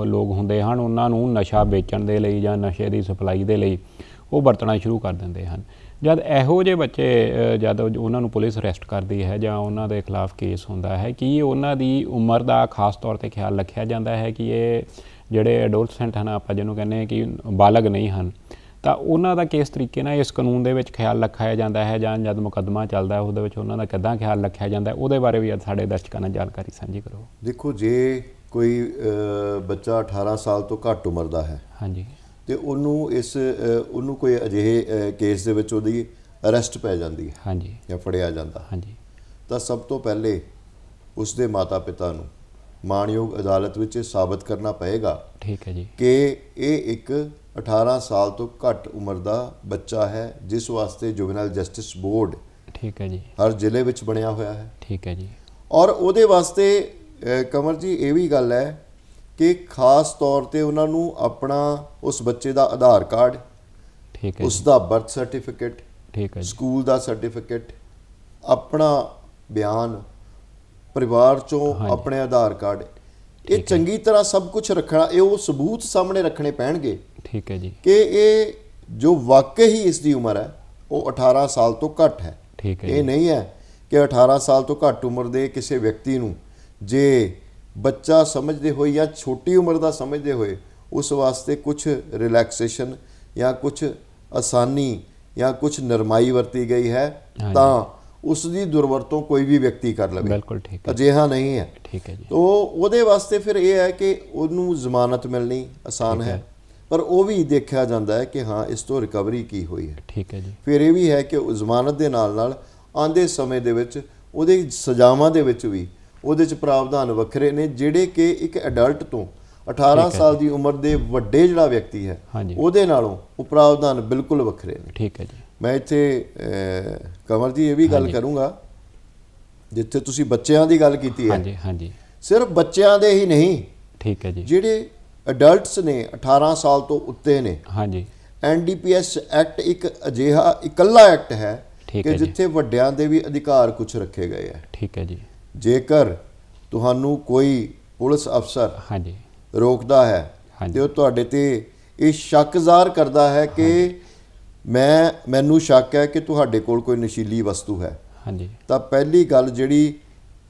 ਲੋਕ ਹੁੰਦੇ ਹਨ ਉਹਨਾਂ ਨੂੰ ਨਸ਼ਾ ਵੇਚਣ ਦੇ ਲਈ ਜਾਂ ਨਸ਼ੇ ਦੀ ਸਪਲਾਈ ਦੇ ਲਈ ਉਹ ਵਰਤਣਾ ਸ਼ੁਰੂ ਕਰ ਦਿੰਦੇ ਹਨ। ਜਦ ਇਹੋ ਜਿਹੇ ਬੱਚੇ ਜਦ ਉਹਨਾਂ ਨੂੰ ਪੁਲਿਸ ਅਰੈਸਟ ਕਰਦੀ ਹੈ ਜਾਂ ਉਹਨਾਂ ਦੇ ਖਿਲਾਫ ਕੇਸ ਹੁੰਦਾ ਹੈ, ਕਿ ਉਹਨਾਂ ਦੀ ਉਮਰ ਦਾ ਖਾਸ ਤੌਰ ਤੇ ਖਿਆਲ ਰੱਖਿਆ ਜਾਂਦਾ ਹੈ ਕਿ ਇਹ ਜਿਹੜੇ ਐਡੋਲਸੈਂਟ ਹਨ ਆਪਾਂ ਜਿਹਨੂੰ ਕਹਿੰਦੇ ਕਿ ਬਾਲਗ ਨਹੀਂ ਹਨ? ਤਾਂ ਉਹਨਾਂ ਦਾ ਕਿਸ ਤਰੀਕੇ ਨਾਲ ਇਸ ਕਾਨੂੰਨ ਦੇ ਵਿੱਚ ਖਿਆਲ ਰੱਖਿਆ ਜਾਂਦਾ ਹੈ ਜਾਂ ਜਦ ਮੁਕੱਦਮਾ ਚੱਲਦਾ ਹੈ ਉਹਦੇ ਵਿੱਚ ਉਹਨਾਂ ਦਾ ਕਿੱਦਾਂ ਖਿਆਲ ਰੱਖਿਆ ਜਾਂਦਾ ਹੈ ਉਹਦੇ ਬਾਰੇ ਵੀ ਅੱਜ ਸਾਡੇ ਦਰਸ਼ਕਾਂ ਨਾਲ ਜਾਣਕਾਰੀ ਸਾਂਝੀ ਕਰੋ। ਦੇਖੋ ਜੇ ਕੋਈ ਬੱਚਾ 18 ਸਾਲ ਤੋਂ ਘੱਟ ਉਮਰ ਦਾ ਹੈ ਹਾਂਜੀ। ਤੇ ਉਹਨੂੰ ਇਸ ਉਹਨੂੰ ਕੋਈ ਅਜਿਹੇ ਕੇਸ ਦੇ ਵਿੱਚ ਉਹਦੀ ਅਰੈਸਟ ਪੈ ਜਾਂਦੀ ਹੈ ਹਾਂਜੀ। ਜਾਂ ਫੜਿਆ ਜਾਂਦਾ। ਹਾਂਜੀ। ਤਾਂ ਸਭ ਤੋਂ ਪਹਿਲੇ ਉਸ ਦੇ ਮਾਤਾ-ਪਿਤਾ ਨੂੰ ਮਾਣਯੋਗ ਅਦਾਲਤ ਵਿੱਚ ਇਹ ਸਾਬਤ ਕਰਨਾ ਪਏਗਾ ਠੀਕ ਹੈ ਜੀ। ਕਿ ਇਹ ਇੱਕ 18 ਸਾਲ ਤੋਂ ਘੱਟ ਉਮਰ ਦਾ ਬੱਚਾ ਹੈ ਜਿਸ ਵਾਸਤੇ ਜੁਵੈਨਲ ਜਸਟਿਸ ਬੋਰਡ ਠੀਕ ਹੈ ਜੀ। ਹਰ ਜ਼ਿਲ੍ਹੇ ਵਿੱਚ ਬਣਿਆ ਹੋਇਆ ਹੈ। ਠੀਕ ਹੈ ਜੀ। ਔਰ ਉਹਦੇ ਵਾਸਤੇ ਅ, ਕੰਵਰ ਜੀ ਇਹ ਵੀ ਗੱਲ ਹੈ ਕਿ ਖਾਸ ਤੌਰ ਤੇ ਉਹਨਾਂ ਨੂੰ ਆਪਣਾ ਉਸ ਬੱਚੇ ਦਾ ਆਧਾਰ ਕਾਰਡ ਠੀਕ ਹੈ ਉਸ ਦਾ ਬਰਥ ਸਰਟੀਫਿਕੇਟ ਠੀਕ ਹੈ ਜੀ। ਸਕੂਲ ਦਾ ਸਰਟੀਫਿਕੇਟ ਆਪਣਾ ਬਿਆਨ ਪਰਿਵਾਰ ਚੋਂ। ਆਪਣੇ ਆਧਾਰ ਕਾਰਡ। ਇਹ ਚੰਗੀ ਤਰ੍ਹਾਂ ਸਭ ਕੁਝ ਰੱਖਣਾ ਇਹ ਉਹ ਸਬੂਤ ਸਾਹਮਣੇ ਰੱਖਣੇ ਪੈਣਗੇ ਠੀਕ ਹੈ ਜੀ। ਕਿ ਇਹ ਜੋ ਵਾਕਈ ਹੀ ਇਸ ਦੀ ਉਮਰ ਹੈ ਉਹ 18 ਸਾਲ ਤੋਂ ਘੱਟ ਹੈ। ਠੀਕ ਹੈ ਇਹ ਨਹੀਂ ਹੈ ਕਿ 18 ਸਾਲ ਤੋਂ ਘੱਟ ਉਮਰ ਦੇ ਕਿਸੇ ਵਿਅਕਤੀ ਨੂੰ ਜੇ ਬੱਚਾ ਸਮਝਦੇ ਹੋਏ ਜਾਂ ਛੋਟੀ ਉਮਰ ਦਾ ਸਮਝਦੇ ਹੋਏ ਉਸ ਵਾਸਤੇ ਕੁਝ ਰਿਲੈਕਸੇਸ਼ਨ ਜਾਂ ਕੁਝ ਆਸਾਨੀ ਜਾਂ ਕੁਝ ਨਰਮਾਈ ਵਰਤੀ ਗਈ ਹੈ। ਤਾਂ ਉਸ ਦੀ ਦੁਰਵਰਤੋਂ ਕੋਈ ਵੀ ਵਿਅਕਤੀ ਕਰ ਲਵੇ। ਬਿਲਕੁਲ ਠੀਕ ਹੈ। ਅਜਿਹਾ ਨਹੀਂ ਹੈ। ਠੀਕ ਹੈ ਜੀ। ਤੋ ਉਹਦੇ ਵਾਸਤੇ ਫਿਰ ਇਹ ਹੈ ਕਿ ਉਹਨੂੰ ਜ਼ਮਾਨਤ ਮਿਲਣੀ ਆਸਾਨ ਹੈ। ਪਰ ਉਹ ਵੀ ਦੇਖਿਆ ਜਾਂਦਾ ਹੈ ਕਿ ਹਾਂ ਇਸ ਤੋਂ ਰਿਕਵਰੀ ਕੀ ਹੋਈ ਹੈ। ਠੀਕ ਹੈ ਜੀ। ਫਿਰ ਇਹ ਵੀ ਹੈ ਕਿ ਜ਼ਮਾਨਤ ਦੇ ਨਾਲ ਨਾਲ ਆਂਦੇ ਸਮੇਂ ਦੇ ਵਿੱਚ ਉਹਦੇ ਸਜ਼ਾਵਾਂ ਦੇ ਵਿੱਚ ਵੀ ਉਹਦੇ ਚ ਪ੍ਰਾਵਧਾਨ ਵੱਖਰੇ ਨੇ ਜਿਹੜੇ ਕਿ ਇੱਕ ਅਡਲਟ ਤੋਂ 18 ਹੈ ਸਾਲ ਦੀ ਉਮਰ ਦੇ ਵੱਡੇ ਜਿਹੜਾ ਵਿਅਕਤੀ ਹੈ। ਉਹਦੇ ਨਾਲੋਂ ਉਹ ਪ੍ਰਾਵਧਾਨ ਬਿਲਕੁਲ ਵੱਖਰੇ ਨੇ। ਠੀਕ ਹੈ ਜੀ। ਮੈਂ ਇੱਥੇ ਕੰਵਰ ਜੀ ਇਹ ਵੀ ਗੱਲ। ਕਰੂੰਗਾ ਜਿੱਥੇ ਤੁਸੀਂ ਬੱਚਿਆਂ ਦੀ ਗੱਲ ਕੀਤੀ ਹੈ। ਹਾਂਜੀ ਹਾਂਜੀ। ਸਿਰਫ ਬੱਚਿਆਂ ਦੇ ਹੀ ਨਹੀਂ ਠੀਕ ਹੈ ਜੀ। ਜਿਹੜੇ ਅਡਲਟਸ ਨੇ 18 ਸਾਲ ਤੋਂ ਉੱਤੇ ਨੇ। ਹਾਂਜੀ। ਐਨਡੀਪੀਐਸ ਐਕਟ ਇੱਕ ਅਜਿਹਾ ਇਕੱਲਾ ਐਕਟ ਹੈ ਕਿ। ਜਿੱਥੇ ਵੱਡਿਆਂ ਦੇ ਵੀ ਅਧਿਕਾਰ ਕੁਝ ਰੱਖੇ ਗਏ ਹੈ। ਠੀਕ ਹੈ ਜੀ। ਜੇਕਰ ਤੁਹਾਨੂੰ ਕੋਈ ਪੁਲਿਸ ਅਫਸਰ ਹਾਂਜੀ। ਰੋਕਦਾ ਹੈ। ਤੇ ਉਹ ਤੁਹਾਡੇ ਤੇ ਇਹ ਸ਼ੱਕ ਜ਼ਾਹਰ ਕਰਦਾ ਹੈ ਕਿ ਮੈਂ ਮੈਨੂੰ ਸ਼ੱਕ ਹੈ ਕਿ ਤੁਹਾਡੇ ਕੋਲ ਕੋਈ ਨਸ਼ੀਲੀ ਵਸਤੂ ਹੈ। ਹਾਂਜੀ। ਤਾਂ ਪਹਿਲੀ ਗੱਲ ਜਿਹੜੀ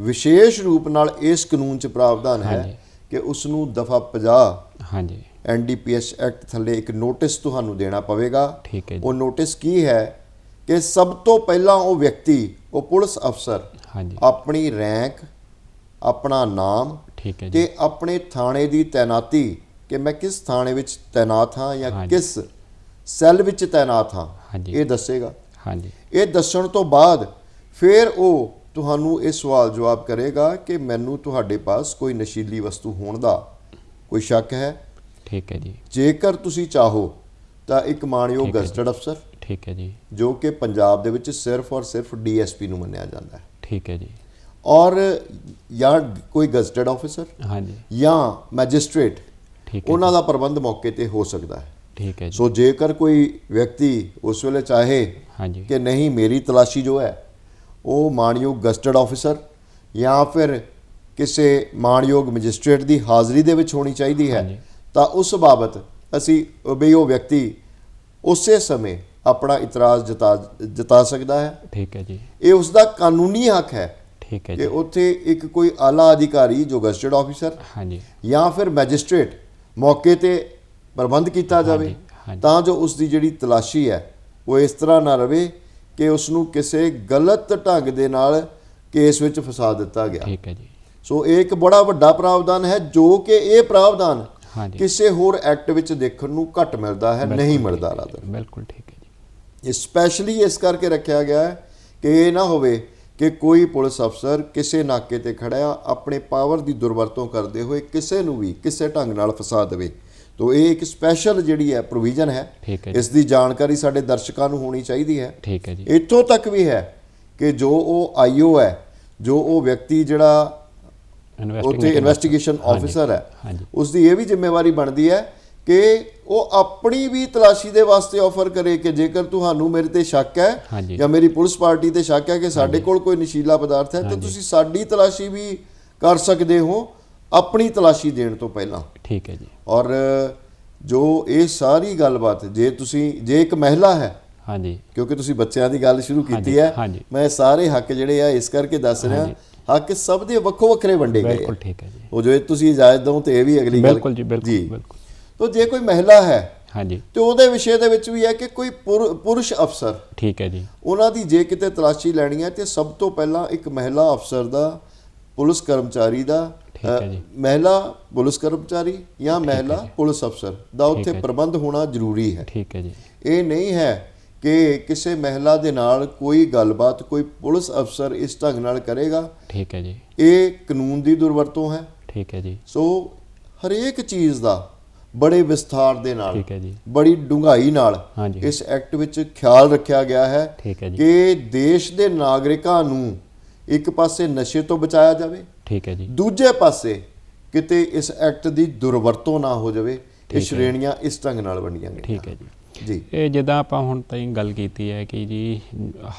ਵਿਸ਼ੇਸ਼ ਰੂਪ ਨਾਲ ਇਸ ਕਾਨੂੰਨ 'ਚ ਪ੍ਰਾਵਧਾਨ ਹੈ। ਕਿ ਉਸ ਨੂੰ ਦਫਾ 50 ਹਾਂਜੀ। ਐਨਡੀਪੀਐਸ ਐਕਟ ਥੱਲੇ ਇੱਕ ਨੋਟਿਸ ਤੁਹਾਨੂੰ ਦੇਣਾ ਪਵੇਗਾ। ਠੀਕ ਹੈ ਜੀ। ਉਹ ਨੋਟਿਸ ਕੀ ਹੈ ਕਿ ਸਭ ਤੋਂ ਪਹਿਲਾਂ ਉਹ ਵਿਅਕਤੀ ਉਹ ਪੁਲਿਸ ਅਫਸਰ ਹਾਂਜੀ। ਆਪਣੀ ਰੈਂਕ ਆਪਣਾ ਨਾਮ ਠੀਕ ਹੈ ਜੀ। ਤੇ ਆਪਣੇ ਥਾਣੇ ਦੀ ਤੈਨਾਤੀ ਕਿ ਮੈਂ ਕਿਸ ਥਾਣੇ ਵਿੱਚ ਤੈਨਾਤ ਹਾਂ ਜਾਂ। ਕਿਸ ਸੈੱਲ ਵਿੱਚ ਤੈਨਾਤ ਹਾਂ। ਇਹ ਦੱਸੇਗਾ। ਹਾਂਜੀ। ਇਹ ਦੱਸਣ ਤੋਂ ਬਾਅਦ ਫਿਰ ਉਹ ਤੁਹਾਨੂੰ ਇਹ ਸਵਾਲ ਜਵਾਬ ਕਰੇਗਾ ਕਿ ਮੈਨੂੰ ਤੁਹਾਡੇ ਪਾਸ ਕੋਈ ਨਸ਼ੀਲੀ ਵਸਤੂ ਹੋਣ ਦਾ ਕੋਈ ਸ਼ੱਕ ਹੈ? ਠੀਕ ਹੈ ਜੀ। ਜੇਕਰ ਤੁਸੀਂ ਚਾਹੋ ਤਾਂ ਇੱਕ ਜੀ। ਗਜ਼ਟਡ ਅਫਸਰ ਠੀਕ ਹੈ ਜੀ। ਜੋ ਕਿ ਪੰਜਾਬ ਦੇ ਵਿੱਚ ਸਿਰਫ ਔਰ ਸਿਰਫ ਡੀਐਸਪੀ ਨੂੰ ਮੰਨਿਆ ਜਾਂਦਾ ਹੈ। ਠੀਕ ਹੈ ਜੀ। ਔਰ ਜਾਂ ਕੋਈ ਗਜ਼ਟਡ ਆਫੀਸਰ ਹਾਂਜੀ। ਜਾਂ ਮੈਜਿਸਟ੍ਰੇਟ ਉਹਨਾਂ ਦਾ ਪ੍ਰਬੰਧ ਮੌਕੇ ਤੇ ਹੋ ਸਕਦਾ ਹੈ। ਠੀਕ ਹੈ ਜੀ। ਸੋ ਜੇਕਰ ਕੋਈ ਵਿਅਕਤੀ ਉਸ ਵੇਲੇ ਚਾਹੇ ਹਾਂਜੀ। ਕਿ ਨਹੀਂ ਮੇਰੀ ਤਲਾਸ਼ੀ ਜੋ ਹੈ ਉਹ ਮਾਣਯੋਗ ਗਜ਼ਟਡ ਆਫੀਸਰ ਜਾਂ ਫਿਰ ਕਿਸੇ ਮਾਣਯੋਗ ਮੈਜਿਸਟ੍ਰੇਟ ਦੀ ਹਾਜ਼ਰੀ ਦੇ ਵਿੱਚ ਹੋਣੀ ਚਾਹੀਦੀ। ਹੈ ਤਾਂ ਉਸ ਬਾਬਤ ਅਸੀਂ ਵੀ ਉਹ ਵਿਅਕਤੀ ਉਸੇ ਸਮੇਂ ਆਪਣਾ ਇਤਰਾਜ਼ ਜਤਾ ਜਤਾ ਸਕਦਾ ਹੈ। ਠੀਕ ਹੈ ਜੀ। ਇਹ ਉਸ ਦਾ ਕਾਨੂੰਨੀ ਹੱਕ ਹੈ ਠੀਕ ਹੈ ਕਿ ਜੀ। ਉੱਥੇ ਇੱਕ ਕੋਈ ਆਲਾ ਅਧਿਕਾਰੀ ਜੋ ਗਜ਼ਟਡ ਆਫੀਸਰ ਹਾਂਜੀ। ਜਾਂ ਫਿਰ ਮੈਜਿਸਟ੍ਰੇਟ ਮੌਕੇ ਤੇ ਪ੍ਰਬੰਧ ਕੀਤਾ ਜਾਵੇ। ਤਾਂ ਜੋ ਉਸ ਦੀ ਜਿਹੜੀ ਤਲਾਸ਼ੀ ਹੈ ਉਹ ਇਸ ਤਰ੍ਹਾਂ ਨਾ ਰਵੇ ਕਿ ਉਸ ਨੂੰ ਕਿਸੇ ਗਲਤ ਢੰਗ ਦੇ ਨਾਲ ਕੇਸ ਵਿੱਚ ਫਸਾ ਦਿੱਤਾ ਗਿਆ। ਠੀਕ ਹੈ ਜੀ। ਸੋ ਇਹ ਇੱਕ ਬੜਾ ਵੱਡਾ ਪ੍ਰਾਵਧਾਨ ਹੈ ਜੋ ਕਿ ਇਹ ਪ੍ਰਾਵਧਾਨ ਕਿਸੇ ਹੋਰ ਐਕਟ ਵਿੱਚ ਦੇਖਣ ਨੂੰ ਘੱਟ ਮਿਲਦਾ ਹੈ ਨਹੀਂ ਮਿਲਦਾ ਰਾਦਰ ਬਿਲਕੁਲ ਠੀਕ ਹੈ ਜੀ। ਇਹ ਸਪੈਸ਼ਲੀ ਇਸ ਕਰਕੇ ਰੱਖਿਆ ਗਿਆ ਹੈ ਕਿ ਇਹ ਨਾ ਹੋਵੇ ਕਿ ਕੋਈ ਪੁਲਿਸ ਅਫਸਰ ਕਿਸੇ ਨਾਕੇ ਤੇ ਖੜਿਆ ਆਪਣੇ ਪਾਵਰ ਦੀ ਦੁਰਵਰਤੋਂ ਕਰਦੇ ਹੋਏ ਕਿਸੇ ਨੂੰ ਵੀ ਕਿਸੇ ਢੰਗ ਨਾਲ ਫਸਾ ਦੇਵੇ। ਤੋ ਇਹ ਇੱਕ ਸਪੈਸ਼ਲ ਜਿਹੜੀ ਹੈ ਪ੍ਰੋਵੀਜ਼ਨ ਹੈ ਠੀਕ ਹੈ ਜੀ। ਇਸ ਦੀ ਜਾਣਕਾਰੀ ਸਾਡੇ ਦਰਸ਼ਕਾਂ ਨੂੰ ਹੋਣੀ ਚਾਹੀਦੀ ਹੈ। ਠੀਕ ਹੈ ਜੀ। ਇੱਥੋਂ ਤੱਕ ਵੀ ਹੈ ਕਿ ਜੋ ਉਹ ਆਈਓ ਹੈ ਜੋ ਉਹ ਵਿਅਕਤੀ ਜਿਹੜਾ ਉੱਥੇ ਇਨਵੈਸਟੀਗੇਸ਼ਨ ਆਫੀਸਰ ਹੈ। ਉਸ ਦੀ ਇਹ ਵੀ ਜ਼ਿੰਮੇਵਾਰੀ ਬਣਦੀ ਹੈ ਕਿ ਉਹ ਆਪਣੀ ਵੀ ਤਲਾਸ਼ੀ ਦੇ ਵਾਸਤੇ ਆਫਰ ਕਰੇ ਕਿ ਜੇਕਰ ਤੁਹਾਨੂੰ ਮੇਰੇ ਤੇ ਸ਼ੱਕ ਹੈ। ਜਾਂ ਮੇਰੀ ਪੁਲਿਸ ਪਾਰਟੀ ਤੇ ਸ਼ੱਕ ਹੈ ਕਿ ਸਾਡੇ ਕੋਲ ਕੋਈ ਨਸ਼ੀਲਾ ਪਦਾਰਥ ਹੈ ਤਾਂ ਤੁਸੀਂ ਸਾਡੀ ਤਲਾਸ਼ੀ ਵੀ ਕਰ ਸਕਦੇ ਹੋ ਆਪਣੀ ਤਲਾਸ਼ੀ ਦੇਣ ਤੋਂ ਪਹਿਲਾਂ। ਠੀਕ ਹੈ ਜੀ। ਔਰ ਜੋ ਇਹ ਸਾਰੀ ਗੱਲਬਾਤ ਜੇ ਤੁਸੀਂ ਜੇ ਇੱਕ ਮਹਿਲਾ ਹੈ ਹਾਂਜੀ। ਕਿਉਂਕਿ ਤੁਸੀਂ ਬੱਚਿਆਂ ਦੀ ਗੱਲ ਸ਼ੁਰੂ ਕੀਤੀ ਹੈ। ਮੈਂ ਸਾਰੇ ਹੱਕ ਜਿਹੜੇ ਆ ਇਸ ਕਰਕੇ ਦੱਸ ਰਿਹਾ ਹੱਕ ਸਭ ਦੇ ਵੱਖੋ ਵੱਖਰੇ ਵੰਡੇ ਗਏ ਬਿਲਕੁਲ ਠੀਕ ਹੈ ਜੀ। ਉਹ ਜੋ ਤੁਸੀਂ ਇਜਾਜ਼ਤ ਦਿਓ ਤੇ ਇਹ ਵੀ ਅਗਲੀ ਗੱਲ ਬਿਲਕੁਲ ਜੀ ਬਿਲਕੁਲ ਬਿਲਕੁਲ। ਤਾਂ ਜੇ ਕੋਈ ਮਹਿਲਾ ਹੈ ਹਾਂਜੀ। ਤੇ ਉਹਦੇ ਵਿਸ਼ੇ ਦੇ ਵਿੱਚ ਵੀ ਹੈ ਕਿ ਕੋਈ ਪੁਰ- ਪੁਰਸ਼ ਅਫਸਰ ਠੀਕ ਹੈ ਜੀ। ਉਹਨਾਂ ਦੀ ਜੇ ਕਿਤੇ ਤਲਾਸ਼ੀ ਲੈਣੀ ਹੈ ਤੇ ਸਭ ਤੋਂ ਪਹਿਲਾਂ ਇੱਕ ਮਹਿਲਾ ਅਫਸਰ ਦਾ ਪੁਲਿਸ ਕਰਮਚਾਰੀ ਦਾ ਠੀਕ ਹੈ ਅ, ਜੀ। ਮਹਿਲਾ ਪੁਲਿਸ ਕਰਮਚਾਰੀ ਜਾਂ ਮਹਿਲਾ ਪੁਲਿਸ ਅਫਸਰ ਦਾ ਉੱਥੇ। ਪ੍ਰਬੰਧ ਹੋਣਾ ਜ਼ਰੂਰੀ ਹੈ। ਠੀਕ ਹੈ ਜੀ। ਇਹ ਨਹੀਂ ਹੈ ਕਿ ਕਿਸੇ ਮਹਿਲਾ ਦੇ ਨਾਲ ਕੋਈ ਗੱਲਬਾਤ ਕੋਈ ਪੁਲਿਸ ਅਫਸਰ ਇਸ ਢੰਗ ਨਾਲ ਕਰੇਗਾ? ਠੀਕ ਹੈ ਜੀ। ਇਹ ਕਾਨੂੰਨ ਦੀ ਦੁਰਵਰਤੋਂ ਹੈ। ਠੀਕ ਹੈ ਜੀ। ਸੋ ਹਰੇਕ ਚੀਜ਼ ਦਾ ਬੜੇ ਵਿਸਥਾਰ ਦੇ ਨਾਲ ਠੀਕ ਹੈ ਜੀ। ਬੜੀ ਡੂੰਘਾਈ ਨਾਲ ਇਸ ਐਕਟ ਵਿੱਚ ਖਿਆਲ ਰੱਖਿਆ ਗਿਆ ਹੈ ਕਿ ਦੇਸ਼ ਦੇ ਨਾਗਰਿਕਾਂ ਨੂੰ ਇੱਕ ਪਾਸੇ ਨਸ਼ੇ ਤੋਂ ਬਚਾਇਆ ਜਾਵੇ ਠੀਕ ਹੈ ਜੀ। ਦੂਜੇ ਪਾਸੇ ਕਿਤੇ ਇਸ ਐਕਟ ਦੀ ਦੁਰਵਰਤੋਂ ਨਾ ਹੋ ਜਾਵੇ ਇਹ ਸ਼੍ਰੇਣੀਆਂ ਇਸ ਢੰਗ ਨਾਲ ਵੰਡੀਆਂ ਗਈਆਂ। ਠੀਕ ਹੈ ਜੀ। ਜੀ। ਇਹ ਜਿੱਦਾਂ ਆਪਾਂ ਹੁਣ ਤਾਈਂ ਗੱਲ ਕੀਤੀ ਹੈ ਕਿ ਜੀ,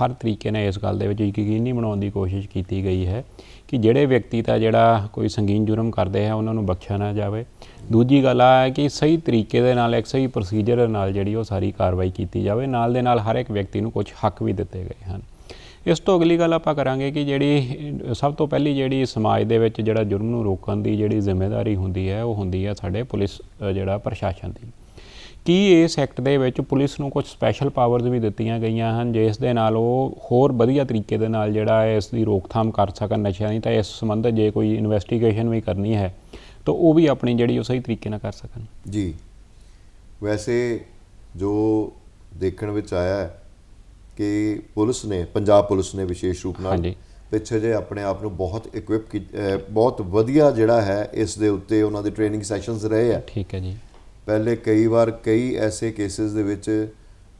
ਹਰ ਤਰੀਕੇ ਨਾਲ ਇਸ ਗੱਲ ਦੇ ਵਿੱਚ ਯਕੀਨੀ ਬਣਾਉਣ ਦੀ ਕੋਸ਼ਿਸ਼ ਕੀਤੀ ਗਈ ਹੈ ਕਿ ਜਿਹੜੇ ਵਿਅਕਤੀ ਤਾਂ ਜਿਹੜਾ ਕੋਈ ਸੰਗੀਨ ਜੁਰਮ ਕਰਦੇ ਹੈ, ਉਹਨਾਂ ਨੂੰ ਬਖਸ਼ਿਆ ਨਾ ਜਾਵੇ। ਦੂਜੀ ਗੱਲ ਆ ਹੈ ਕਿ ਸਹੀ ਤਰੀਕੇ ਦੇ ਨਾਲ, ਇੱਕ ਸਹੀ ਪ੍ਰੋਸੀਜਰ ਨਾਲ ਜਿਹੜੀ ਉਹ ਸਾਰੀ ਕਾਰਵਾਈ ਕੀਤੀ ਜਾਵੇ। ਨਾਲ ਦੇ ਨਾਲ ਹਰ ਇੱਕ ਵਿਅਕਤੀ ਨੂੰ ਕੁਝ ਹੱਕ ਵੀ ਦਿੱਤੇ ਗਏ ਹਨ। ਇਸ ਤੋਂ ਅਗਲੀ ਗੱਲ ਆਪਾਂ ਕਰਾਂਗੇ ਕਿ ਜਿਹੜੀ, ਸਭ ਤੋਂ ਪਹਿਲੀ ਜਿਹੜੀ ਸਮਾਜ ਦੇ ਵਿੱਚ ਜਿਹੜਾ ਜੁਰਮ ਨੂੰ ਰੋਕਣ ਦੀ ਜਿਹੜੀ ਜ਼ਿੰਮੇਵਾਰੀ ਹੁੰਦੀ ਹੈ, ਉਹ ਹੁੰਦੀ ਹੈ ਸਾਡੇ ਪੁਲਿਸ ਜਿਹੜਾ ਪ੍ਰਸ਼ਾਸਨ ਦੀ। ਕੀ ਇਸ ਐਕਟ ਦੇ ਵਿੱਚ ਪੁਲਿਸ ਨੂੰ ਕੁਝ ਸਪੈਸ਼ਲ ਪਾਵਰਸ ਵੀ ਦਿੱਤੀਆਂ ਗਈਆਂ ਹਨ ਜਿਸ ਦੇ ਨਾਲ ਉਹ ਹੋਰ ਵਧੀਆ ਤਰੀਕੇ ਦੇ ਨਾਲ ਜਿਹੜਾ ਹੈ ਇਸ ਦੀ ਰੋਕਥਾਮ ਕਰ ਸਕਣ ਨਸ਼ਿਆਂ ਦੀ ਤਾਂ ਇਸ ਸੰਬੰਧ ਜੇ ਕੋਈ ਇਨਵੈਸਟੀਗੇਸ਼ਨ ਵੀ ਕਰਨੀ ਹੈ ਤਾਂ ਉਹ ਵੀ ਆਪਣੀ ਜਿਹੜੀ ਉਹ ਸਹੀ ਤਰੀਕੇ ਨਾਲ ਕਰ ਸਕਣ। ਜੀ ਵੈਸੇ ਜੋ ਦੇਖਣ ਵਿੱਚ ਆਇਆ ਹੈ ਕਿ ਪੁਲਿਸ ਨੇ ਪੰਜਾਬ ਪੁਲਿਸ ਨੇ ਵਿਸ਼ੇਸ਼ ਰੂਪ ਨਾਲ ਹਾਂਜੀ। ਪਿੱਛੇ ਜੇ ਆਪਣੇ ਆਪ ਨੂੰ ਬਹੁਤ ਇਕਵਿਪ ਬਹੁਤ ਵਧੀਆ ਜਿਹੜਾ ਹੈ ਇਸ ਦੇ ਉੱਤੇ ਉਹਨਾਂ ਦੇ ਟ੍ਰੇਨਿੰਗ ਸੈਸ਼ਨਸ ਰਹੇ ਆ ਠੀਕ ਹੈ ਜੀ। ਪਹਿਲੇ ਕਈ ਵਾਰ ਕਈ ਐਸੇ ਕੇਸਿਸ ਦੇ ਵਿੱਚ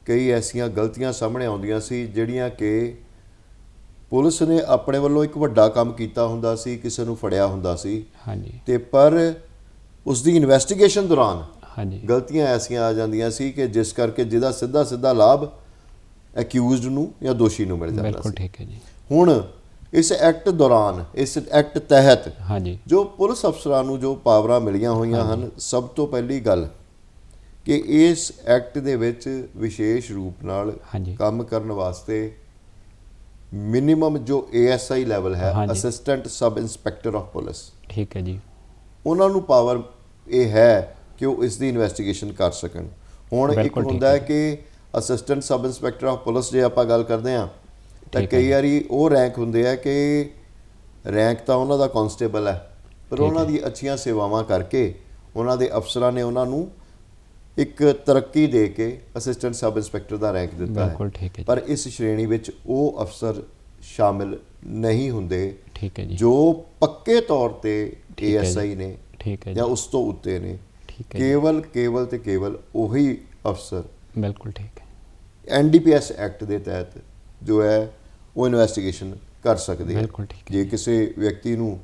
ਕਈ ਐਸੀਆਂ ਗਲਤੀਆਂ ਸਾਹਮਣੇ ਆਉਂਦੀਆਂ ਸੀ ਜਿਹੜੀਆਂ ਕਿ ਪੁਲਿਸ ਨੇ ਆਪਣੇ ਵੱਲੋਂ ਇੱਕ ਵੱਡਾ ਕੰਮ ਕੀਤਾ ਹੁੰਦਾ ਸੀ ਕਿਸੇ ਨੂੰ ਫੜਿਆ ਹੁੰਦਾ ਸੀ। ਹਾਂਜੀ। ਤੇ ਪਰ ਉਸ ਦੀ ਇਨਵੈਸਟੀਗੇਸ਼ਨ ਦੌਰਾਨ ਹਾਂਜੀ। ਗਲਤੀਆਂ ਐਸੀਆਂ ਆ ਜਾਂਦੀਆਂ ਸੀ ਕਿ ਜਿਸ ਕਰਕੇ ਜਿਹਦਾ ਸਿੱਧਾ ਸਿੱਧਾ ਲਾਭ ਅਕਿਊਜ਼ਡ ਨੂੰ ਜਾਂ ਦੋਸ਼ੀ ਨੂੰ ਮਿਲ ਜਾਂਦਾ ਬਿਲਕੁਲ ਸੀ। ਠੀਕ ਹੈ ਜੀ। ਹੁਣ ਇਸ ਐਕਟ ਦੌਰਾਨ ਇਸ ਐਕਟ ਤਹਿਤ ਹਾਂਜੀ। ਜੋ ਪੁਲਿਸ ਅਫਸਰਾਂ ਨੂੰ ਜੋ ਪਾਵਰਾਂ ਮਿਲੀਆਂ ਹੋਈਆਂ ਹਨ ਸਭ ਤੋਂ ਪਹਿਲੀ ਗੱਲ ਕਿ ਇਸ ਐਕਟ ਦੇ ਵਿੱਚ ਵਿਸ਼ੇਸ਼ ਰੂਪ ਨਾਲ ਕੰਮ ਕਰਨ ਵਾਸਤੇ ਮਿਨੀਮਮ ਜੋ ਏਐਸਆਈ ਲੈਵਲ ਹੈ। Assistant sub inspector of police ਠੀਕ ਹੈ ਜੀ। ਉਹਨਾਂ ਨੂੰ ਪਾਵਰ ਇਹ ਹੈ ਕਿ ਉਹ ਇਸ ਦੀ ਇਨਵੈਸਟੀਗੇਸ਼ਨ ਕਰ ਸਕਣ। ਹੁਣ ਇੱਕ ਹੁੰਦਾ ਹੈ। ਕਿ assistant sub inspector of police ਜੇ ਆਪਾਂ ਗੱਲ ਕਰਦੇ ਹਾਂ ਤਾਂ ਕਈ ਵਾਰੀ ਉਹ ਰੈਂਕ ਹੁੰਦੇ ਆ ਕਿ ਰੈਂਕ ਤਾਂ ਉਹਨਾਂ ਦਾ ਕਾਂਸਟੇਬਲ ਹੈ ਪਰ ਉਹਨਾਂ ਦੀ ਅੱਛੀਆਂ ਸੇਵਾਵਾਂ ਕਰਕੇ ਉਹਨਾਂ ਦੇ ਅਫਸਰਾਂ ਨੇ ਉਹਨਾਂ ਨੂੰ ਇੱਕ ਤਰੱਕੀ ਦੇ ਕੇ ਅਸਿਸਟੈਂਟ ਸਬ ਇੰਸਪੈਕਟਰ ਦਾ ਰੈਂਕ ਦਿੱਤਾ ਬਿਲਕੁਲ ਹੈ ਠੀਕ ਹੈ ਪਰ ਇਸ ਸ਼੍ਰੇਣੀ ਵਿੱਚ ਉਹ ਅਫਸਰ ਸ਼ਾਮਿਲ ਨਹੀਂ ਹੁੰਦੇ ਠੀਕ ਹੈ ਜੀ। ਜੋ ਪੱਕੇ ਤੌਰ ਤੇ। ਏਐਸਆਈ ਨੇ ਠੀਕ ਹੈ ਜਾਂ। ਜੀ ਉਸ ਤੋਂ ਉੱਤੇ ਨੇ। ਠੀਕ ਹੈ ਕੇਵਲ ਕੇਵਲ ਤੇ ਕੇਵਲ ਉਹੀ ਅਫਸਰ ਬਿਲਕੁਲ ਠੀਕ ਹੈ। ਐਨਡੀਪੀਐਸ ਐਕਟ ਦੇ ਤਹਿਤ ਜੋ ਹੈ ਉਹ ਇਨਵੈਸਟੀਗੇਸ਼ਨ ਕਰ ਸਕਦੇ ਬਿਲਕੁਲ ਹੈ ਜੇ ਕਿਸੇ ਵਿਅਕਤੀ ਨੂੰ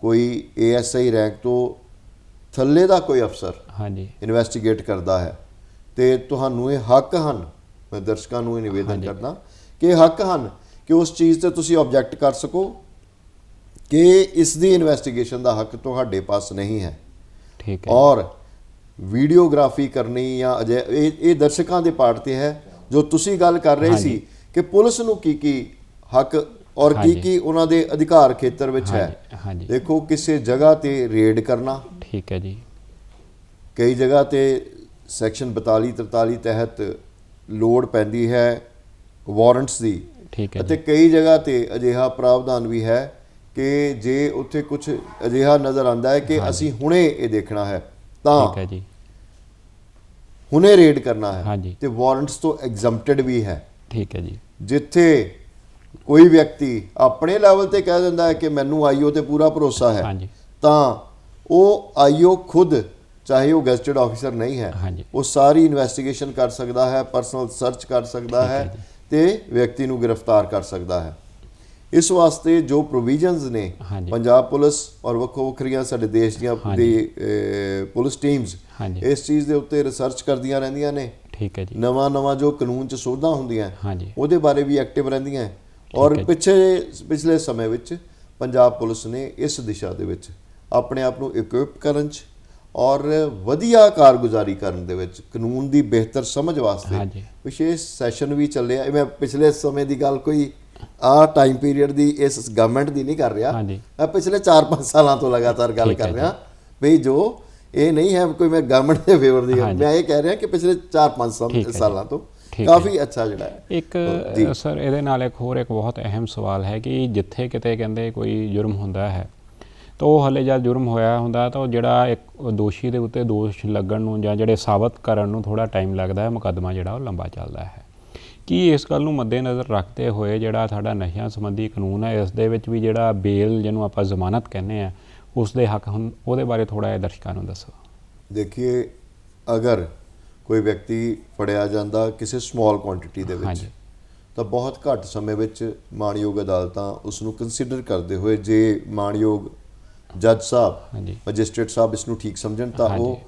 ਕੋਈ ਏਐਸਆਈ ਰੈਂਕ ਤੋਂ ਥੱਲੇ ਦਾ ਕੋਈ ਅਫਸਰ ਹਾਂਜੀ। ਇਨਵੈਸਟੀਗੇਟ ਕਰਦਾ ਹੈ। ਤੇ ਤੁਹਾਨੂੰ ਇਹ ਹੱਕ ਹਨ ਮੈਂ ਦਰਸ਼ਕਾਂ ਨੂੰ ਇਹ ਨਿਵੇਦਨ। ਕਰਦਾ ਕਿ ਇਹ ਹੱਕ ਹਨ ਕਿ ਉਸ ਚੀਜ਼ ਤੇ ਤੁਸੀਂ ਆਬਜੈਕਟ ਕਰ ਸਕੋ ਕਿ ਇਸ ਦੀ ਇਨਵੈਸਟੀਗੇਸ਼ਨ ਦਾ ਹੱਕ ਤੁਹਾਡੇ ਪਾਸ ਨਹੀਂ ਹੈ। ਠੀਕ ਹੈ। ਔਰ ਵੀਡੀਓਗ੍ਰਾਫੀ ਕਰਨੀ ਜਾਂ ਅਜੇ ਇਹ ਇਹ ਦਰਸ਼ਕਾਂ ਦੇ ਪਾਰਟ ਤੇ ਹੈ ਜੋ ਤੁਸੀਂ ਗੱਲ ਕਰ ਰਹੇ ਸੀ। ਕਿ ਪੁਲਿਸ ਨੂੰ ਕੀ ਕੀ ਹੱਕ ਔਰ ਕੀ। ਕੀ ਉਹਨਾਂ ਦੇ ਅਧਿਕਾਰ ਖੇਤਰ ਵਿੱਚ ਹੈ। ਹਾਂਜੀ। ਦੇਖੋ ਕਿਸੇ ਜਗ੍ਹਾ ਤੇ ਰੇਡ ਕਰਨਾ। ਠੀਕ ਹੈ ਜੀ। ਕਈ ਜਗ੍ਹਾ ਤੇ ਸੈਕਸ਼ਨ 42 43 ਤਹਿਤ ਲੋੜ ਪੈਂਦੀ ਹੈ ਵਾਰੰਟਸ ਦੀ। ਠੀਕ ਹੈ ਅਤੇ ਕਈ ਜਗ੍ਹਾ ਤੇ ਅਜਿਹਾ ਪ੍ਰਾਵਧਾਨ ਵੀ ਹੈ ਕਿ ਜੇ ਉੱਥੇ ਕੁਝ ਅਜਿਹਾ ਨਜ਼ਰ ਆਂਦਾ ਹੈ ਕਿ ਅਸੀਂ ਹੁਣੇ ਇਹ ਦੇਖਣਾ ਹੈ ਠੀਕ ਤਾਂ ਹੈ ਜੀ। ਹੁਣੇ ਰੇਡ ਕਰਨਾ ਹੈ। ਤੇ ਵਾਰੰਟਸ ਤੋਂ ਐਗਜ਼ੈਂਪਟਡ ਵੀ ਹੈ। ਠੀਕ ਹੈ ਜੀ। ਜਿੱਥੇ ਕੋਈ ਵਿਅਕਤੀ ਆਪਣੇ ਲੈਵਲ ਤੇ ਕਹਿ ਦਿੰਦਾ ਹੈ ਕਿ ਮੈਨੂੰ ਆਈਓ ਤੇ ਪੂਰਾ ਭਰੋਸਾ ਹੈ ਹਾਂਜੀ। ਤਾਂ ਉਹ ਆਈਓ ਖੁਦ ਚਾਹੇ ਉਹ ਗੈਜ਼ਟਡ ਆਫੀਸਰ ਨਹੀਂ ਹੈ। ਉਹ ਸਾਰੀ ਇਨਵੈਸਟੀਗੇਸ਼ਨ ਕਰ ਸਕਦਾ ਹੈ ਪਰਸਨਲ ਸਰਚ ਕਰ ਸਕਦਾ ਹੈ ਤੇ ਵਿਅਕਤੀ ਨੂੰ ਗ੍ਰਿਫਤਾਰ ਕਰ ਸਕਦਾ ਹੈ ਇਸ ਵਾਸਤੇ ਜੋ ਪ੍ਰੋਵੀਜ਼ਨਸ ਨੇ। ਪੰਜਾਬ ਪੁਲਿਸ ਔਰ ਵੱਖੋ ਵੱਖਰੀਆਂ ਸਾਡੇ ਦੇਸ਼ ਦੀਆਂ ਦੀ ਪੁਲਿਸ ਟੀਮਸ ਇਸ ਚੀਜ਼ ਦੇ ਉੱਤੇ ਰਿਸਰਚ ਕਰਦੀਆਂ ਰਹਿੰਦੀਆਂ ਨੇ ਠੀਕ ਹੈ ਜੀ ਨਵਾਂ ਨਵਾਂ ਜੋ ਕਾਨੂੰਨ ਚ ਸੋਧਾਂ ਹੁੰਦੀਆਂ ਉਹਦੇ ਬਾਰੇ ਵੀ ਐਕਟਿਵ ਰਹਿੰਦੀਆਂ। ਔਰ। ਪਿੱਛੇ ਪਿਛਲੇ ਸਮੇਂ ਵਿੱਚ ਪੰਜਾਬ ਪੁਲਿਸ ਨੇ ਇਸ ਦਿਸ਼ਾ ਦੇ ਵਿੱਚ ਆਪਣੇ ਆਪ ਨੂੰ ਇਕਵਿਪ ਕਰਨ ਚ ਔਰ ਵਧੀਆ ਕਾਰਗੁਜ਼ਾਰੀ ਕਰਨ ਦੇ ਵਿੱਚ ਕਾਨੂੰਨ ਦੀ ਬਿਹਤਰ ਸਮਝ ਵਾਸਤੇ। ਵਿਸ਼ੇਸ਼ ਸੈਸ਼ਨ ਵੀ ਚੱਲਿਆ ਮੈਂ ਪਿਛਲੇ ਸਮੇਂ ਦੀ ਗੱਲ ਕੋਈ ਆ ਟਾਈਮ ਪੀਰੀਅਡ ਦੀ ਇਸ ਗਵਰਨਮੈਂਟ ਦੀ ਨਹੀਂ ਕਰ ਰਿਹਾ। ਮੈਂ ਪਿਛਲੇ 4-5 ਸਾਲਾਂ ਤੋਂ ਲਗਾਤਾਰ ਗੱਲ ਕਰ ਰਿਹਾ ਵੀ ਜੋ ਇਹ ਨਹੀਂ ਹੈ ਕੋਈ ਮੈਂ ਗਵਰਨਮੈਂਟ ਦੇ ਫੇਵਰ ਦੀ। ਮੈਂ ਇਹ ਕਹਿ ਰਿਹਾ ਕਿ ਪਿਛਲੇ 4-5 ਠੀਕ ਹੈ ਜੀ। ਸਾਲਾਂ ਤੋਂ। ਕਾਫੀ ਅੱਛਾ ਜਿਹੜਾ ਹੈ ਇੱਕ ਸਰ ਇਹਦੇ ਨਾਲ ਇੱਕ ਹੋਰ ਇੱਕ ਬਹੁਤ ਅਹਿਮ ਸਵਾਲ ਹੈ ਕਿ ਜਿੱਥੇ ਕਿਤੇ ਕਹਿੰਦੇ ਕੋਈ ਜੁਰਮ ਹੁੰਦਾ ਹੈ ਤਾਂ ਉਹ ਹਲੇ ਜਦ ਜੁਰਮ ਹੋਇਆ ਹੁੰਦਾ ਤਾਂ ਉਹ ਜਿਹੜਾ ਇੱਕ ਦੋਸ਼ੀ ਦੇ ਉੱਤੇ ਦੋਸ਼ ਲੱਗਣ ਨੂੰ ਜਾਂ ਜਿਹੜੇ ਸਾਬਤ ਕਰਨ ਨੂੰ ਥੋੜਾ ਟਾਈਮ ਲੱਗਦਾ ਹੈ ਮੁਕੱਦਮਾ ਜਿਹੜਾ ਉਹ ਲੰਬਾ ਚੱਲਦਾ ਹੈ ਕੀ ਇਸ ਗੱਲ ਨੂੰ ਮੱਦੇਨਜ਼ਰ ਰੱਖਦੇ ਹੋਏ ਜਿਹੜਾ ਸਾਡਾ ਨਸ਼ਿਆਂ ਸੰਬੰਧੀ ਕਾਨੂੰਨ ਹੈ ਇਸ ਦੇ ਵਿੱਚ ਵੀ ਜਿਹੜਾ ਬੇਲ ਜਿਹਨੂੰ ਆਪਾਂ ਜ਼ਮਾਨਤ ਕਹਿੰਦੇ ਆ ਉਸ ਦੇ ਹੱਕ ਹੁਣ ਉਹਦੇ ਬਾਰੇ ਥੋੜਾ ਜਿਹਾ ਦਰਸ਼ਕਾਂ ਨੂੰ ਦੱਸੋ ਦੇਖੀਏ ਅਗਰ ਕੋਈ ਵਿਅਕਤੀ ਫੜਿਆ ਜਾਂਦਾ ਕਿਸੇ ਸਮਾਲ ਕੁਆਂਟੀਟੀ ਦੇ ਵਿੱਚ। ਤਾਂ ਬਹੁਤ ਘੱਟ ਸਮੇਂ ਵਿੱਚ ਮਾਣਯੋਗ ਅਦਾਲਤਾਂ ਉਸ ਨੂੰ ਕੰਸੀਡਰ ਕਰਦੇ ਹੋਏ ਜੇ ਮਾਣਯੋਗ ਜੱਜ ਸਾਹਿਬ ਹਾਂਜੀ ਮੈਜਿਸਟ੍ਰੇਟ ਸਾਹਿਬ ਇਸ ਨੂੰ ਠੀਕ ਸਮਝਣ ਤਾਂ। ਉਹ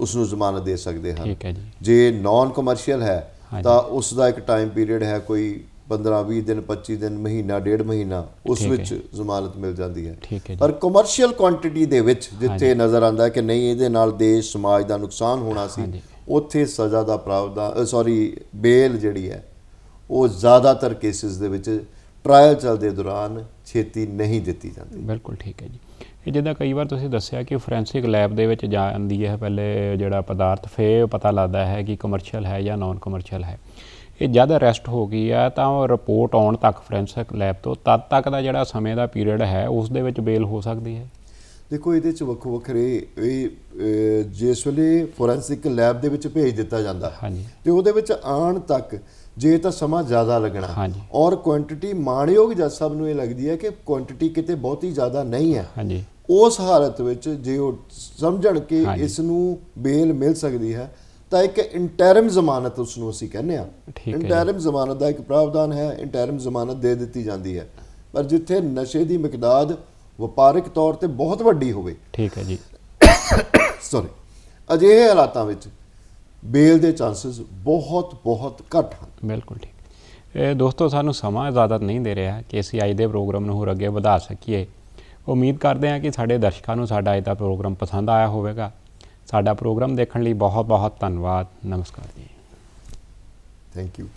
ਉਸ ਨੂੰ ਜ਼ਮਾਨਤ ਦੇ ਸਕਦੇ ਹਨ ਠੀਕ ਹੈ ਜੀ ਜੇ ਨਾਨ ਕਮਰਸ਼ੀਅਲ ਹੈ। ਤਾਂ ਉਸ ਦਾ ਇੱਕ ਟਾਈਮ ਪੀਰੀਅਡ ਹੈ ਕੋਈ 15 20 ਦਿਨ 25 ਦਿਨ ਮਹੀਨਾ ਡੇਢ ਮਹੀਨਾ ਉਸ। ਵਿੱਚ ਜ਼ਮਾਨਤ ਮਿਲ ਜਾਂਦੀ ਹੈ ਪਰ ਕਮਰਸ਼ੀਅਲ ਕੁਆਂਟੀਟੀ ਦੇ ਵਿੱਚ ਜਿੱਥੇ ਨਜ਼ਰ ਆਉਂਦਾ ਹੈ ਕਿ ਨਹੀਂ ਇਹਦੇ ਨਾਲ ਦੇਸ਼ ਸਮਾਜ ਦਾ ਨੁਕਸਾਨ ਹੋਣਾ ਸੀ। ਉੱਥੇ ਸਜ਼ਾ ਦਾ ਪ੍ਰਾਵਧਾਨ ਸੌਰੀ ਬੇਲ ਜਿਹੜੀ ਹੈ ਉਹ ਜ਼ਿਆਦਾਤਰ ਕੇਸਿਸ ਦੇ ਵਿੱਚ ਟ੍ਰਾਇਲ ਚੱਲਦੇ ਦੌਰਾਨ ਛੇਤੀ ਨਹੀਂ ਦਿੱਤੀ ਜਾਂਦੀ। ਬਿਲਕੁਲ ਠੀਕ ਹੈ ਜੀ। ਇਹ ਜਿੱਦਾਂ ਕਈ ਵਾਰ ਤੁਸੀਂ ਦੱਸਿਆ ਕਿ ਫੋਰੈਂਸਿਕ ਲੈਬ ਦੇ ਵਿੱਚ ਜਾਂਦੀ ਹੈ ਪਹਿਲੇ ਜਿਹੜਾ ਪਦਾਰਥ ਫੇ ਪਤਾ ਲੱਗਦਾ ਹੈ ਕਿ ਕਮਰਸ਼ੀਅਲ ਹੈ ਜਾਂ ਨਾਨ ਕਮਰਸ਼ੀਅਲ ਹੈ। ਇਹ ਜਦ ਅਰੈਸਟ ਹੋ ਗਈ ਹੈ ਤਾਂ ਉਹ ਰਿਪੋਰਟ ਆਉਣ ਤੱਕ ਫੋਰੈਂਸਿਕ ਲੈਬ ਤੋਂ ਤਦ ਤੱਕ ਦਾ ਜਿਹੜਾ ਸਮੇਂ ਦਾ ਪੀਰੀਅਡ ਹੈ ਉਸ ਦੇ ਵਿੱਚ ਬੇਲ ਹੋ ਸਕਦੀ ਹੈ? ਦੇਖੋ ਇਹਦੇ ਚ ਵੱਖੋ ਵੱਖਰੇ ਇਹ ਜਿਸ ਵੇਲੇ ਫੋਰੈਂਸਿਕ ਲੈਬ ਦੇ ਵਿੱਚ ਭੇਜ ਦਿੱਤਾ ਜਾਂਦਾ ਹਾਂਜੀ। ਤੇ ਉਹਦੇ ਵਿੱਚ ਆਉਣ ਤੱਕ ਜੇ ਤਾਂ ਸਮਾਂ ਜ਼ਿਆਦਾ ਲੱਗਣਾ। ਔਰ ਕੁਆਂਟੀਟੀ ਮਾਣਯੋਗ ਜੱਜ ਸਾਹਿਬ ਨੂੰ ਇਹ ਲੱਗਦੀ ਹੈ ਕਿ ਕੁਆਂਟੀਟੀ ਕਿਤੇ ਬਹੁਤੀ ਜ਼ਿਆਦਾ ਨਹੀਂ ਹੈ। ਹਾਂਜੀ। ਉਸ ਹਾਲਤ ਵਿੱਚ ਜੇ ਉਹ ਸਮਝਣ ਕਿ। ਇਸ ਨੂੰ ਬੇਲ ਮਿਲ ਸਕਦੀ ਹੈ ਤਾਂ ਇੱਕ ਇੰਟਰਮ ਜ਼ਮਾਨਤ ਉਸ ਨੂੰ ਅਸੀਂ ਕਹਿੰਦੇ ਆ। ਇੰਟਰਮ ਜ਼ਮਾਨਤ ਦਾ ਇੱਕ ਪ੍ਰਾਵਧਾਨ ਹੈ ਇੰਟਰਮ ਜ਼ਮਾਨਤ ਦੇ ਦਿੱਤੀ ਜਾਂਦੀ ਹੈ। ਪਰ ਜਿੱਥੇ ਨਸ਼ੇ ਦੀ ਮਿਕਦਾਦ ਵਪਾਰਿਕ ਤੌਰ ਤੇ ਬਹੁਤ ਵੱਡੀ ਹੋਵੇ। ਠੀਕ ਹੈ ਜੀ। <coughs> ਸੌਰੀ ਅਜਿਹੇ ਹਾਲਾਤਾਂ ਵਿੱਚ ਬੇਲ ਦੇ ਚਾਂਸਸ ਬਹੁਤ ਬਹੁਤ ਘੱਟ ਹਨ। ਬਿਲਕੁਲ ਠੀਕ। ਇਹ ਦੋਸਤੋ ਸਾਨੂੰ ਸਮਾਂ ਇਜਾਜ਼ਤ ਨਹੀਂ ਦੇ ਰਿਹਾ ਕਿ ਅਸੀਂ ਅੱਜ ਦੇ ਪ੍ਰੋਗਰਾਮ ਨੂੰ ਹੋਰ ਅੱਗੇ ਵਧਾ ਸਕੀਏ। ਉਮੀਦ ਕਰਦੇ ਹਾਂ ਕਿ ਸਾਡੇ ਦਰਸ਼ਕਾਂ ਨੂੰ ਸਾਡਾ ਅੱਜ ਦਾ ਪ੍ਰੋਗਰਾਮ ਪਸੰਦ ਆਇਆ ਹੋਵੇਗਾ। ਸਾਡਾ ਪ੍ਰੋਗਰਾਮ ਦੇਖਣ ਲਈ ਬਹੁਤ ਬਹੁਤ ਧੰਨਵਾਦ। ਨਮਸਕਾਰ ਜੀ। Thank you